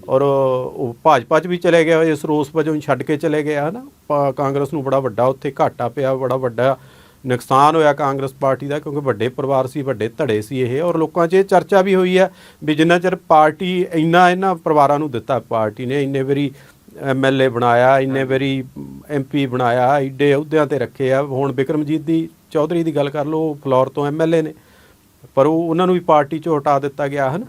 ਔਰ ਉਹ ਭਾਜਪਾ 'ਚ ਵੀ ਚਲੇ ਗਿਆ ਇਸ ਰੋਸ ਵਜੋਂ ਛੱਡ ਕੇ ਚਲੇ ਗਿਆ ਹਨਾ। ਕਾਂਗਰਸ ਨੂੰ ਬੜਾ ਵੱਡਾ ਉੱਥੇ ਘਾਟਾ ਪਿਆ ਬੜਾ ਵੱਡਾ ਨੁਕਸਾਨ ਹੋਇਆ ਕਾਂਗਰਸ ਪਾਰਟੀ ਦਾ ਕਿਉਂਕਿ ਵੱਡੇ ਪਰਿਵਾਰ ਸੀ ਵੱਡੇ ਧੜੇ ਸੀ ਇਹ ਔਰ ਲੋਕਾਂ 'ਚ ਇਹ ਚਰਚਾ ਵੀ ਹੋਈ ਹੈ ਵੀ ਜਿੰਨਾ ਚਿਰ ਪਾਰਟੀ ਇੰਨਾ ਇਹਨਾਂ ਪਰਿਵਾਰਾਂ ਨੂੰ ਦਿੱਤਾ ਪਾਰਟੀ ਨੇ ਇੰਨੇ ਵਾਰੀ ਐਮਐਲਏ ਬਣਾਇਆ ਇੰਨੇ ਵਾਰੀ ਐਮਪੀ ਬਣਾਇਆ ਏਡੇ ਅਹੁਦਿਆਂ ਤੇ ਰੱਖੇ ਆ। ਹੁਣ ਬਿਕਰਮਜੀਤ ਦੀ ਚੌਧਰੀ ਦੀ ਗੱਲ ਕਰ ਲਓ ਫਲੋਰ ਤੋਂ ਐਮਐਲਏ ਨੇ ਪਰ ਉਹ ਉਹਨਾਂ ਨੂੰ ਵੀ ਪਾਰਟੀ ਚੋਂ ਹਟਾ ਦਿੱਤਾ ਗਿਆ ਹਨ?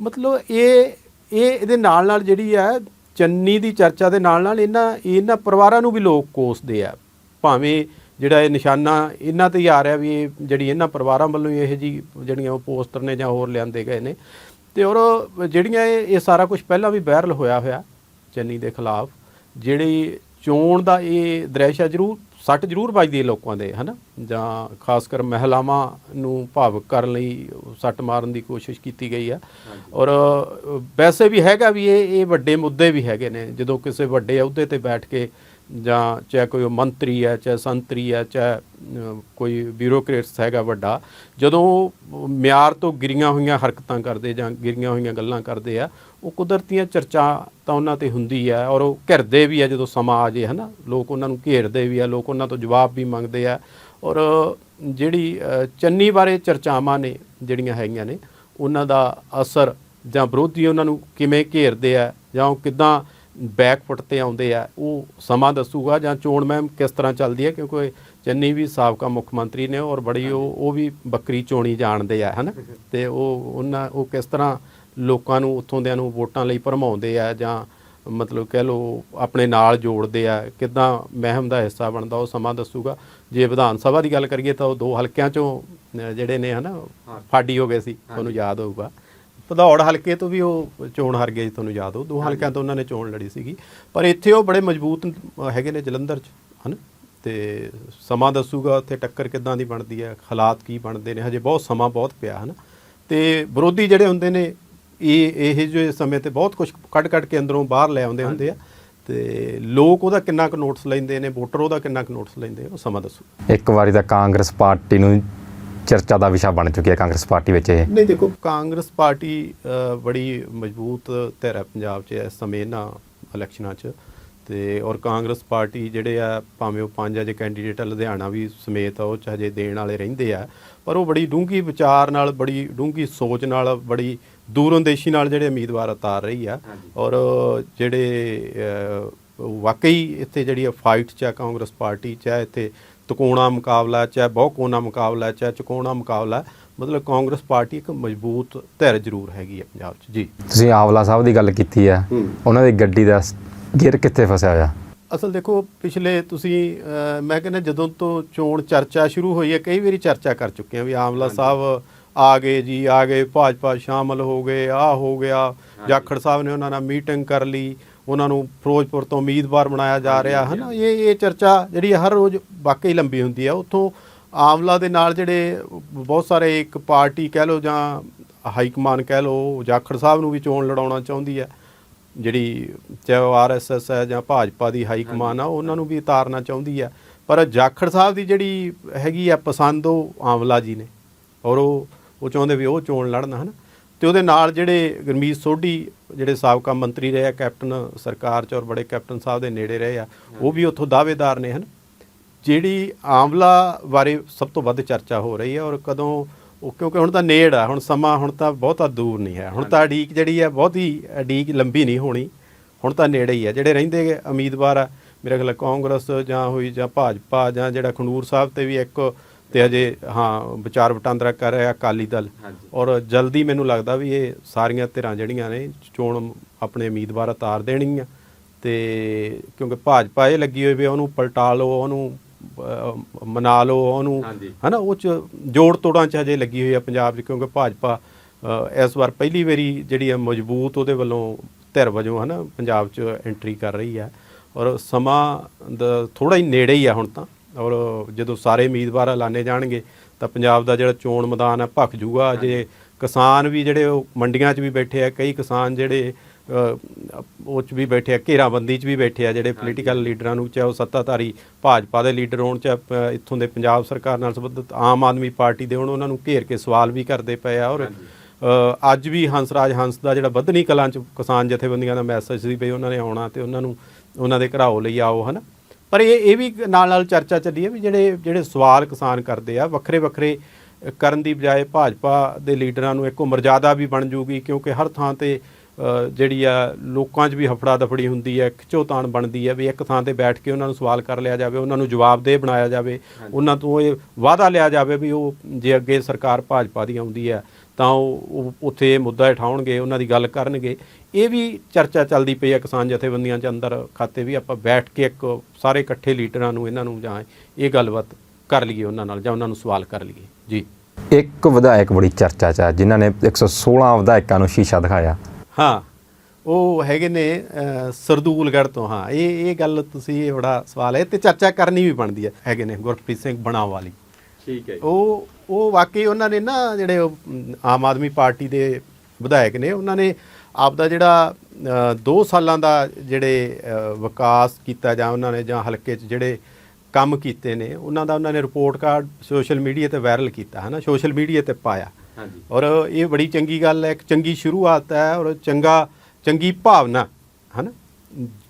ਮਤਲਬ ਇਹ ਇਹ ਇਹਦੇ ਨਾਲ ਨਾਲ ਜਿਹੜੀ ਹੈ ਚੰਨੀ ਦੀ ਚਰਚਾ ਦੇ ਨਾਲ ਨਾਲ ਇਹਨਾਂ ਇਹਨਾਂ ਪਰਿਵਾਰਾਂ ਨੂੰ ਵੀ ਲੋਕ ਕੋਸਦੇ ਆ। ਭਾਵੇਂ ਜਿਹੜਾ ਇਹ ਨਿਸ਼ਾਨਾ ਇਹਨਾਂ ਤੇ ਹੀ ਆ ਰਿਹਾ ਵੀ ਇਹ ਜਿਹੜੀ ਇਹਨਾਂ ਪਰਿਵਾਰਾਂ ਵੱਲੋਂ ਇਹ ਜੀ ਜਿਹੜੀਆਂ ਉਹ ਪੋਸਟਰ ਨੇ ਜਾਂ ਹੋਰ ਲਿਆਂਦੇ ਗਏ ਨੇ। ਤੇ ਔਰ ਜਿਹੜੀਆਂ ਇਹ ਇਹ ਸਾਰਾ ਕੁਝ ਪਹਿਲਾਂ ਵੀ ਵਾਇਰਲ ਹੋਇਆ ਹੋਇਆ ਚੰਨੀ ਦੇ ਖਿਲਾਫ ਜਿਹੜੀ ਚੋਣ ਦਾ ਇਹ ਦ੍ਰਿਸ਼ ਹੈ ਜ਼ਰੂਰ ਸੱਟ ਜ਼ਰੂਰ ਵੱਜਦੀ ਹੈ ਲੋਕਾਂ ਦੇ ਹਨਾ? ਜਾਂ ਖਾਸ ਕਰ ਮਹਿਲਾਵਾਂ ਨੂੰ ਭਾਵੁਕ ਕਰਨ ਲਈ ਸੱਟ ਮਾਰਨ ਦੀ ਕੋਸ਼ਿਸ਼ ਕੀਤੀ ਗਈ ਹੈ ਔਰ ਵੈਸੇ ਵੀ ਹੈਗਾ ਵੀ ਇਹ ਇਹ ਵੱਡੇ ਮੁੱਦੇ ਵੀ ਹੈਗੇ ਨੇ। ਜਦੋਂ ਕਿਸੇ ਵੱਡੇ ਅਹੁਦੇ ਤੇ ਬੈਠ ਕੇ ਜਾਂ ਚਾਹੇ ਕੋਈ ਮੰਤਰੀ ਹੈ, ਚਾਹੇ ਸੰਤਰੀ ਹੈ, ਚਾਹੇ ਕੋਈ ਬਿਊਰੋਕਰੇਟਸ ਹੈਗਾ ਵੱਡਾ, ਜਦੋਂ ਮਿਆਰ ਤੋਂ ਗਿਰੀਆਂ ਹੋਈਆਂ ਹਰਕਤਾਂ ਕਰਦੇ ਜਾਂ ਗਿਰੀਆਂ ਹੋਈਆਂ ਗੱਲਾਂ ਕਰਦੇ ਆ, ਉਹ ਕੁਦਰਤੀਆਂ ਚਰਚਾ ਤਾਂ ਉਹਨਾਂ ਤੇ ਹੁੰਦੀ ਹੈ ਔਰ ਉਹ ਘਿਰਦੇ ਵੀ ਆ ਜਦੋਂ ਸਮਾਂ ਆ ਜੇ, ਹਨਾ? ਲੋਕ ਉਹਨਾਂ ਨੂੰ ਘੇਰਦੇ ਵੀ ਆ, ਲੋਕ ਉਹਨਾਂ ਤੋਂ ਜਵਾਬ ਵੀ ਮੰਗਦੇ ਆ ਔਰ ਜਿਹੜੀ ਚੰਨੀ ਬਾਰੇ ਚਰਚਾਵਾਂ ਨੇ ਜਿਹੜੀਆਂ ਹੈਗੀਆਂ ਨੇ, ਉਹਨਾਂ ਦਾ ਅਸਰ ਜਾਂ ਵਿਰੋਧੀ ਉਹਨਾਂ ਨੂੰ ਕਿਵੇਂ ਘੇਰਦੇ ਆ ਜਾਂ ਉਹ ਕਿਦਾਂ ਬੈਕਫੁੱਟ ਤੇ ਆਉਂਦੇ ਆ ਉਹ ਸਮਾਂ ਦੱਸੂਗਾ ਜਾਂ ਚੋਣ ਮਹਿਮ ਕਿਸ ਤਰ੍ਹਾਂ ਚੱਲਦੀ ਹੈ? ਕਿਉਂਕਿ ਚੰਨੀ ਵੀ ਸਾਬਕਾ ਮੁੱਖ ਮੰਤਰੀ ਨੇ ਔਰ ਬੜੀ ਉਹ ਉਹ ਵੀ ਬੱਕਰੀ ਚੋਣੀ ਜਾਣਦੇ ਆ ਹਨਾ? ਤੇ ਉਹ ਉਹਨਾਂ ਉਹ ਕਿਸ ਤਰ੍ਹਾਂ ਲੋਕਾਂ ਨੂੰ ਉੱਥੋਂ ਦਿਆਂ ਨੂੰ ਵੋਟਾਂ ਲਈ ਭਰਮਾਉਂਦੇ ਆ ਜਾਂ ਮਤਲਬ ਕਹਿ ਲਓ ਆਪਣੇ ਨਾਲ ਜੋੜਦੇ ਆ ਕਿਦਾਂ ਮਹਿਮ ਦਾ ਹਿੱਸਾ ਬਣਦਾ ਉਹ ਸਮਾਂ ਦੱਸੂਗਾ। ਜੇ ਵਿਧਾਨ ਸਭਾ ਦੀ ਗੱਲ ਕਰੀਏ ਤਾਂ ਉਹ ਦੋ ਹਲਕਿਆਂ ਚੋਂ ਜਿਹੜੇ ਨੇ ਹਨਾ ਫਾਡੀ ਹੋ ਗਏ ਸੀ ਤੁਹਾਨੂੰ ਯਾਦ ਹੋਊਗਾ। ਭਦੌੜ ਹਲਕੇ ਤੋਂ ਵੀ ਉਹ ਚੋਣ ਹਾਰ ਗਏ ਤੁਹਾਨੂੰ ਯਾਦ ਹੋ? ਦੋ ਹਲਕਿਆਂ ਤੋਂ ਉਹਨਾਂ ਨੇ ਚੋਣ ਲੜੀ ਸੀਗੀ। ਪਰ ਇੱਥੇ ਉਹ ਬੜੇ ਮਜ਼ਬੂਤ ਹੈਗੇ ਨੇ ਜਲੰਧਰ 'ਚ ਹਨ? ਤੇ ਸਮਾਂ ਦੱਸੂਗਾ ਉੱਥੇ ਟੱਕਰ ਕਿੱਦਾਂ ਦੀ ਬਣਦੀ ਹੈ ਹਾਲਾਤ ਕੀ ਬਣਦੇ ਨੇ ਹਜੇ ਬਹੁਤ ਸਮਾਂ ਬਹੁਤ ਪਿਆ ਹਨ? ਤੇ ਵਿਰੋਧੀ ਜਿਹੜੇ ਹੁੰਦੇ ਨੇ ਇਹ ਇਹ ਜੋ ਸਮੇਂ ਤੇ ਬਹੁਤ ਕੁਝ ਕੱਢ ਕੱਢ ਕੇ ਅੰਦਰੋਂ ਬਾਹਰ ਲੈ ਆਉਂਦੇ ਹੁੰਦੇ ਆ। ਤੇ ਲੋਕ ਉਹਦਾ ਕਿੰਨਾ ਕੁ ਨੋਟਿਸ ਲੈਂਦੇ ਨੇ ਵੋਟਰ ਉਹਦਾ ਕਿੰਨਾ ਕੁ ਨੋਟਿਸ ਲੈਂਦੇ ਉਹ ਸਮਾਂ ਦੱਸੂ। ਇੱਕ ਵਾਰੀ ਤਾਂ ਕਾਂਗਰਸ ਪਾਰਟੀ ਨੂੰ ਚਰਚਾ ਦਾ ਵਿਸ਼ਾ ਬਣ ਚੁੱਕਿਆ ਕਾਂਗਰਸ ਪਾਰਟੀ ਵਿੱਚ ਇਹ। ਨਹੀਂ ਦੇਖੋ ਕਾਂਗਰਸ ਪਾਰਟੀ ਬੜੀ ਮਜ਼ਬੂਤ ਧਿਰ ਹੈ ਪੰਜਾਬ 'ਚ ਇਸ ਸਮੇਂ ਇਹਨਾਂ ਇਲੈਕਸ਼ਨਾਂ 'ਚ। ਤੇ ਔਰ ਕਾਂਗਰਸ ਪਾਰਟੀ ਜਿਹੜੇ ਆ ਭਾਵੇਂ ਉਹ ਪੰਜ ਅਜੇ ਕੈਂਡੀਡੇਟ ਆ, ਲੁਧਿਆਣਾ ਵੀ ਸਮੇਤ ਆ, ਉਹ 'ਚ ਹਜੇ ਦੇਣ ਵਾਲੇ ਰਹਿੰਦੇ ਆ। ਪਰ ਉਹ ਬੜੀ ਡੂੰਘੀ ਵਿਚਾਰ ਨਾਲ ਬੜੀ ਡੂੰਘੀ ਸੋਚ ਨਾਲ ਬੜੀ ਦੂਰਅੰਦੇਸ਼ੀ ਨਾਲ ਜਿਹੜੇ ਉਮੀਦਵਾਰ ਉਤਾਰ ਰਹੀ ਆ। ਔਰ ਜਿਹੜੇ ਵਾਕਈ ਇੱਥੇ ਜਿਹੜੀ ਫਾਈਟ ਚ ਆ ਕਾਂਗਰਸ ਪਾਰਟੀ ਚਾਹੇ ਇੱਥੇ ਤਕੋਣਾ ਮੁਕਾਬਲਾ ਚਾਹੇ ਬਹੁਕੋਣਾ ਮੁਕਾਬਲਾ ਚਾਹੇ ਚਕੋਣਾ ਮੁਕਾਬਲਾ ਮਤਲਬ ਕਾਂਗਰਸ ਪਾਰਟੀ ਇੱਕ ਮਜ਼ਬੂਤ ਧਿਰ ਜ਼ਰੂਰ ਹੈਗੀ ਹੈ ਪੰਜਾਬ 'ਚ। ਜੀ। ਤੁਸੀਂ ਆਵਲਾ ਸਾਹਿਬ ਦੀ ਗੱਲ ਕੀਤੀ ਹੈ ਉਹਨਾਂ ਦੀ ਗੱਡੀ ਦਾ ਗੇਅਰ ਕਿੱਥੇ ਫਸਿਆ ਹੋਇਆ? ਅਸਲ ਦੇਖੋ ਪਿਛਲੇ ਤੁਸੀਂ ਮੈਂ ਕਹਿੰਦਾ ਜਦੋਂ ਤੋਂ ਚੋਣ ਚਰਚਾ ਸ਼ੁਰੂ ਹੋਈ ਹੈ ਕਈ ਵਾਰੀ ਚਰਚਾ ਕਰ ਚੁੱਕੇ ਹਾਂ ਵੀ ਆਮਲਾ ਸਾਹਿਬ ਆ ਗਏ ਜੀ ਆ ਗਏ ਭਾਜਪਾ ਸ਼ਾਮਲ ਹੋ ਗਏ ਆ ਹੋ ਗਿਆ। ਜਾਖੜ ਸਾਹਿਬ ਨੇ ਉਹਨਾਂ ਨਾਲ ਮੀਟਿੰਗ ਕਰ ਲਈ ਉਹਨਾਂ ਨੂੰ ਫਿਰੋਜ਼ਪੁਰ ਤੋਂ ਉਮੀਦਵਾਰ ਬਣਾਇਆ ਜਾ ਰਿਹਾ ਹੈ ਨਾ। ਇਹ ਇਹ ਚਰਚਾ ਜਿਹੜੀ ਹਰ ਰੋਜ਼ ਵਾਕਈ ਲੰਬੀ ਹੁੰਦੀ ਹੈ। ਉੱਥੋਂ ਆਮਲਾ ਦੇ ਨਾਲ ਜਿਹੜੇ ਬਹੁਤ ਸਾਰੇ ਇੱਕ ਪਾਰਟੀ ਕਹਿ ਲਓ ਜਾਂ ਹਾਈ ਕਮਾਨ ਕਹਿ ਲਓ ਜਾਖੜ ਸਾਹਿਬ ਨੂੰ ਵੀ ਚੋਣ ਲੜਾਉਣਾ ਚਾਹੁੰਦੀ ਹੈ। ਜਿਹੜੀ ਚਾਹੇ ਉਹ ਆਰਐਸਐਸ ਹੈ ਜਾਂ ਭਾਜਪਾ ਦੀ ਹਾਈ ਕਮਾਨ ਆ, ਉਹਨਾਂ ਨੂੰ ਵੀ ਉਤਾਰਨਾ ਚਾਹੁੰਦੀ ਹੈ। ਪਰ ਜਾਖੜ ਸਾਹਿਬ ਦੀ ਜਿਹੜੀ ਹੈਗੀ ਆ ਪਸੰਦ ਉਹ ਆਮਲਾ ਜੀ ਨੇ। ਔਰ ਉਹ ਉਹ ਚਾਹੁੰਦੇ ਵੀ ਉਹ ਚੋਣ ਲੜਨ ਹਨ ਤੇ ਉਹਦੇ ਨਾਲ ਜਿਹੜੇ ਗੁਰਮੀਤ ਸੋਢੀ ਜਿਹੜੇ ਸਾਬਕਾ ਮੰਤਰੀ ਰਹੇ ਆ ਕੈਪਟਨ ਸਰਕਾਰ ਚ ਔਰ ਬੜੇ ਕੈਪਟਨ ਸਾਹਿਬ ਦੇ ਨੇੜੇ ਰਹੇ ਆ ਉਹ ਵੀ ਉੱਥੋਂ ਦਾਅਵੇਦਾਰ ਨੇ ਹਨ। ਜਿਹੜੀ ਆਮਲਾ ਬਾਰੇ ਸਭ ਤੋਂ ਵੱਧ ਚਰਚਾ ਹੋ ਰਹੀ ਹੈ ਔਰ ਕਦੋਂ ਉਹ ਕਿਉਂਕਿ ਹੁਣ ਤਾਂ ਨੇੜ ਆ ਹੁਣ ਸਮਾਂ ਹੁਣ ਤਾਂ ਬਹੁਤਾ ਦੂਰ ਨਹੀਂ ਹੈ। ਹੁਣ ਤਾਂ ਅਡੀਕ ਜਿਹੜੀ ਹੈ ਬਹੁਤੀ ਅਡੀਕ ਲੰਬੀ ਨਹੀਂ ਹੋਣੀ ਹੁਣ ਤਾਂ ਨੇੜੇ ਹੀ ਹੈ ਜਿਹੜੇ ਰਹਿੰਦੇ ਉਮੀਦਵਾਰ ਆ ਮੇਰੇ ਖਿਆਲ ਕਾਂਗਰਸ ਜਾਂ ਹੋਈ ਜਾਂ ਭਾਜਪਾ ਜਾਂ ਜਿਹੜਾ ਖੰਡੂਰ ਸਾਹਿਬ ਤੇ ਵੀ ਇੱਕ ਤੇ ਅਜੇ ਹਾਂ ਵਿਚਾਰ ਵਟਾਂਦਰਾ ਕਰ ਰਿਹਾ ਅਕਾਲੀ ਦਲ। ਔਰ ਜਲਦੀ ਮੈਨੂੰ ਲੱਗਦਾ ਵੀ ਇਹ ਸਾਰੀਆਂ ਧਿਰਾਂ ਜਿਹੜੀਆਂ ਨੇ ਚੋਣ ਆਪਣੇ ਉਮੀਦਵਾਰ ਉਤਾਰ ਦੇਣਗੀਆਂ। ਤੇ ਕਿਉਂਕਿ ਭਾਜਪਾ ਇਹ ਲੱਗੀ ਹੋਈ ਵੀ ਉਹਨੂੰ ਪਲਟਾ ਲਓ ਉਹਨੂੰ ਮਨਾ ਲਓ ਉਹਨੂੰ ਹਨਾ ਉਹ ਚ ਜੋੜ ਤੋੜਾਂ ਚ ਹਜੇ ਲੱਗੀ ਹੋਈ ਆ ਪੰਜਾਬ 'ਚ ਕਿਉਂਕਿ ਭਾਜਪਾ ਇਸ ਵਾਰ ਪਹਿਲੀ ਵਾਰੀ ਜਿਹੜੀ ਹੈ ਮਜ਼ਬੂਤ ਉਹਦੇ ਵੱਲੋਂ ਧਿਰ ਵਜੋਂ ਹਨਾ ਪੰਜਾਬ 'ਚ ਐਂਟਰੀ ਕਰ ਰਹੀ ਹੈ ਔਰ ਸਮਾਂ ਦਾ ਥੋੜਾ ਹੀ ਨੇੜੇ ਹੀ ਆ ਹੁਣ ਤਾਂ। ਔਰ ਜਦੋਂ ਸਾਰੇ ਉਮੀਦਵਾਰ ਐਲਾਨੇ ਜਾਣਗੇ ਤਾਂ ਪੰਜਾਬ ਦਾ ਜਿਹੜਾ ਚੋਣ ਮੈਦਾਨ ਹੈ ਭਖ ਜੂਗਾ ਜੇ ਕਿਸਾਨ ਵੀ ਜਿਹੜੇ ਉਹ ਮੰਡੀਆਂ 'ਚ ਵੀ ਬੈਠੇ ਆ ਕਈ ਕਿਸਾਨ ਜਿਹੜੇ ਉਹ 'ਚ ਵੀ ਬੈਠੇ ਆ ਘੇਰਾਬੰਦੀ 'ਚ ਵੀ ਬੈਠੇ ਆ ਜਿਹੜੇ ਪੋਲੀਟੀਕਲ ਲੀਡਰਾਂ ਨੂੰ ਚਾਹੇ ਉਹ ਸੱਤਾਧਾਰੀ ਭਾਜਪਾ ਦੇ ਲੀਡਰ ਹੋਣ ਚਾਹੇ ਇੱਥੋਂ ਦੇ ਪੰਜਾਬ ਸਰਕਾਰ ਨਾਲ ਸੰਬੰਧਿਤ ਆਮ ਆਦਮੀ ਪਾਰਟੀ ਦੇ ਹੋਣ ਉਹਨਾਂ ਨੂੰ ਘੇਰ ਕੇ ਸਵਾਲ ਵੀ ਕਰਦੇ ਪਏ ਆ। ਔਰ ਅੱਜ ਵੀ ਹੰਸਰਾਜ ਹੰਸ ਦਾ ਜਿਹੜਾ ਬੱਧਨੀ ਕਲਾਂ ਚ ਕਿਸਾਨ ਜਥੇਬੰਦੀਆਂ ਦਾ ਮੈਸੇਜ ਸੀ ਵੀ ਉਹਨਾਂ ਨੇ ਆਉਣਾ ਤੇ ਉਹਨਾਂ ਨੂੰ ਉਹਨਾਂ ਦੇ ਘਰਾਓ ਲਈ ਆਓ ਹਨਾ? ਪਰ ਇਹ ਇਹ ਵੀ ਨਾਲ ਨਾਲ ਚਰਚਾ ਚੱਲੀ ਹੈ ਵੀ ਜਿਹੜੇ ਜਿਹੜੇ ਸਵਾਲ ਕਿਸਾਨ ਕਰਦੇ ਆ ਵੱਖਰੇ ਵੱਖਰੇ ਕਰਨ ਦੀ ਬਜਾਏ ਭਾਜਪਾ ਦੇ ਲੀਡਰਾਂ ਨੂੰ ਇੱਕੋ ਮਰਜ਼ਾਦਾ ਵੀ ਬਣ ਜੂਗੀ ਕਿਉਂਕਿ ਹਰ ਥਾਂ ਤੇ ਜਿਹੜੀ ਆ ਲੋਕਾਂ 'ਚ ਵੀ ਹਫੜਾ ਦਫੜੀ ਹੁੰਦੀ ਹੈ ਖਿਚੋਤਾਣ ਬਣਦੀ ਹੈ ਵੀ ਇੱਕ ਥਾਂ ਤੇ ਬੈਠ ਕੇ ਉਹਨਾਂ ਨੂੰ ਸਵਾਲ ਕਰ ਲਿਆ ਜਾਵੇ ਉਹਨਾਂ ਨੂੰ ਜਵਾਬਦੇਹ ਬਣਾਇਆ ਜਾਵੇ ਉਹਨਾਂ ਤੋਂ ਇਹ ਵਾਅਦਾ ਲਿਆ ਜਾਵੇ ਵੀ ਉਹ ਜੇ ਅੱਗੇ ਸਰਕਾਰ ਭਾਜਪਾ ਦੀ ਆਉਂਦੀ ਹੈ ਤਾਂ ਉਹ ਉੱਥੇ ਇਹ ਮੁੱਦਾ ਉਠਾਉਣਗੇ ਉਹਨਾਂ ਦੀ ਗੱਲ ਕਰਨਗੇ। ਇਹ ਵੀ ਚਰਚਾ ਚੱਲਦੀ ਪਈ ਹੈ ਕਿਸਾਨ ਜਥੇਬੰਦੀਆਂ ਚ ਅੰਦਰ ਖਾਤੇ ਵੀ ਆਪਾਂ ਬੈਠ ਕੇ ਇੱਕ ਸਾਰੇ ਇਕੱਠੇ ਲੀਡਰਾਂ ਨੂੰ ਇਹਨਾਂ ਨੂੰ ਜਾਂ ਇਹ ਗੱਲਬਾਤ ਕਰ ਲਈਏ ਉਹਨਾਂ ਨਾਲ ਜਾਂ ਉਹਨਾਂ ਨੂੰ ਸਵਾਲ ਕਰ ਲਈਏ। ਜੀ। ਇੱਕ ਵਿਧਾਇਕ ਬੜੀ ਚਰਚਾ 'ਚ ਹੈ ਜਿਨ੍ਹਾਂ ਨੇ 116 ਵਿਧਾਇਕਾਂ ਨੂੰ ਸ਼ੀਸ਼ਾ ਦਿਖਾਇਆ। ਹਾਂ ਉਹ ਹੈਗੇ ਨੇ ਅਹ, ਸਰਦੂਲਗੜ੍ਹ ਤੋਂ ਹਾਂ। ਇਹ ਇਹ ਗੱਲ ਤੁਸੀਂ ਇਹ ਬੜਾ ਸਵਾਲ ਹੈ। ਤੇ ਚਰਚਾ ਕਰਨੀ ਵੀ ਬਣਦੀ ਹੈ। ਹੈਗੇ ਨੇ ਗੁਰਪ੍ਰੀਤ ਸਿੰਘ ਬਣਾ ਵਾਲੀ। ਠੀਕ ਹੈ ਉਹ ਉਹ ਵਾਕਈ ਉਹਨਾਂ ਨੇ ਨਾ ਜਿਹੜੇ ਆਮ ਆਦਮੀ ਪਾਰਟੀ ਦੇ ਵਿਧਾਇਕ ਨੇ ਉਹਨਾਂ ਨੇ ਆਪ ਦਾ ਜਿਹੜਾ 2 ਸਾਲਾਂ ਦਾ ਜਿਹੜੇ ਵਿਕਾਸ ਕੀਤਾ ਜਾਂ ਉਹਨਾਂ ਨੇ ਜਾਂ ਹਲਕੇ 'ਚ ਜਿਹੜੇ ਕੰਮ ਕੀਤੇ ਨੇ ਉਹਨਾਂ ਦਾ ਉਹਨਾਂ ਨੇ ਰਿਪੋਰਟ ਕਾਰਡ ਸੋਸ਼ਲ ਮੀਡੀਆ ਤੇ ਵਾਇਰਲ ਕੀਤਾ ਹੈ ਨਾ ਸੋਸ਼ਲ ਮੀਡੀਆ ਤੇ ਪਾਇਆ। ਹਾਂਜੀ। ਔਰ ਇਹ ਬੜੀ ਚੰਗੀ ਗੱਲ ਹੈ ਇੱਕ ਚੰਗੀ ਸ਼ੁਰੂਆਤ ਹੈ ਔਰ ਚੰਗਾ ਚੰਗੀ ਭਾਵਨਾ ਹਨਾ?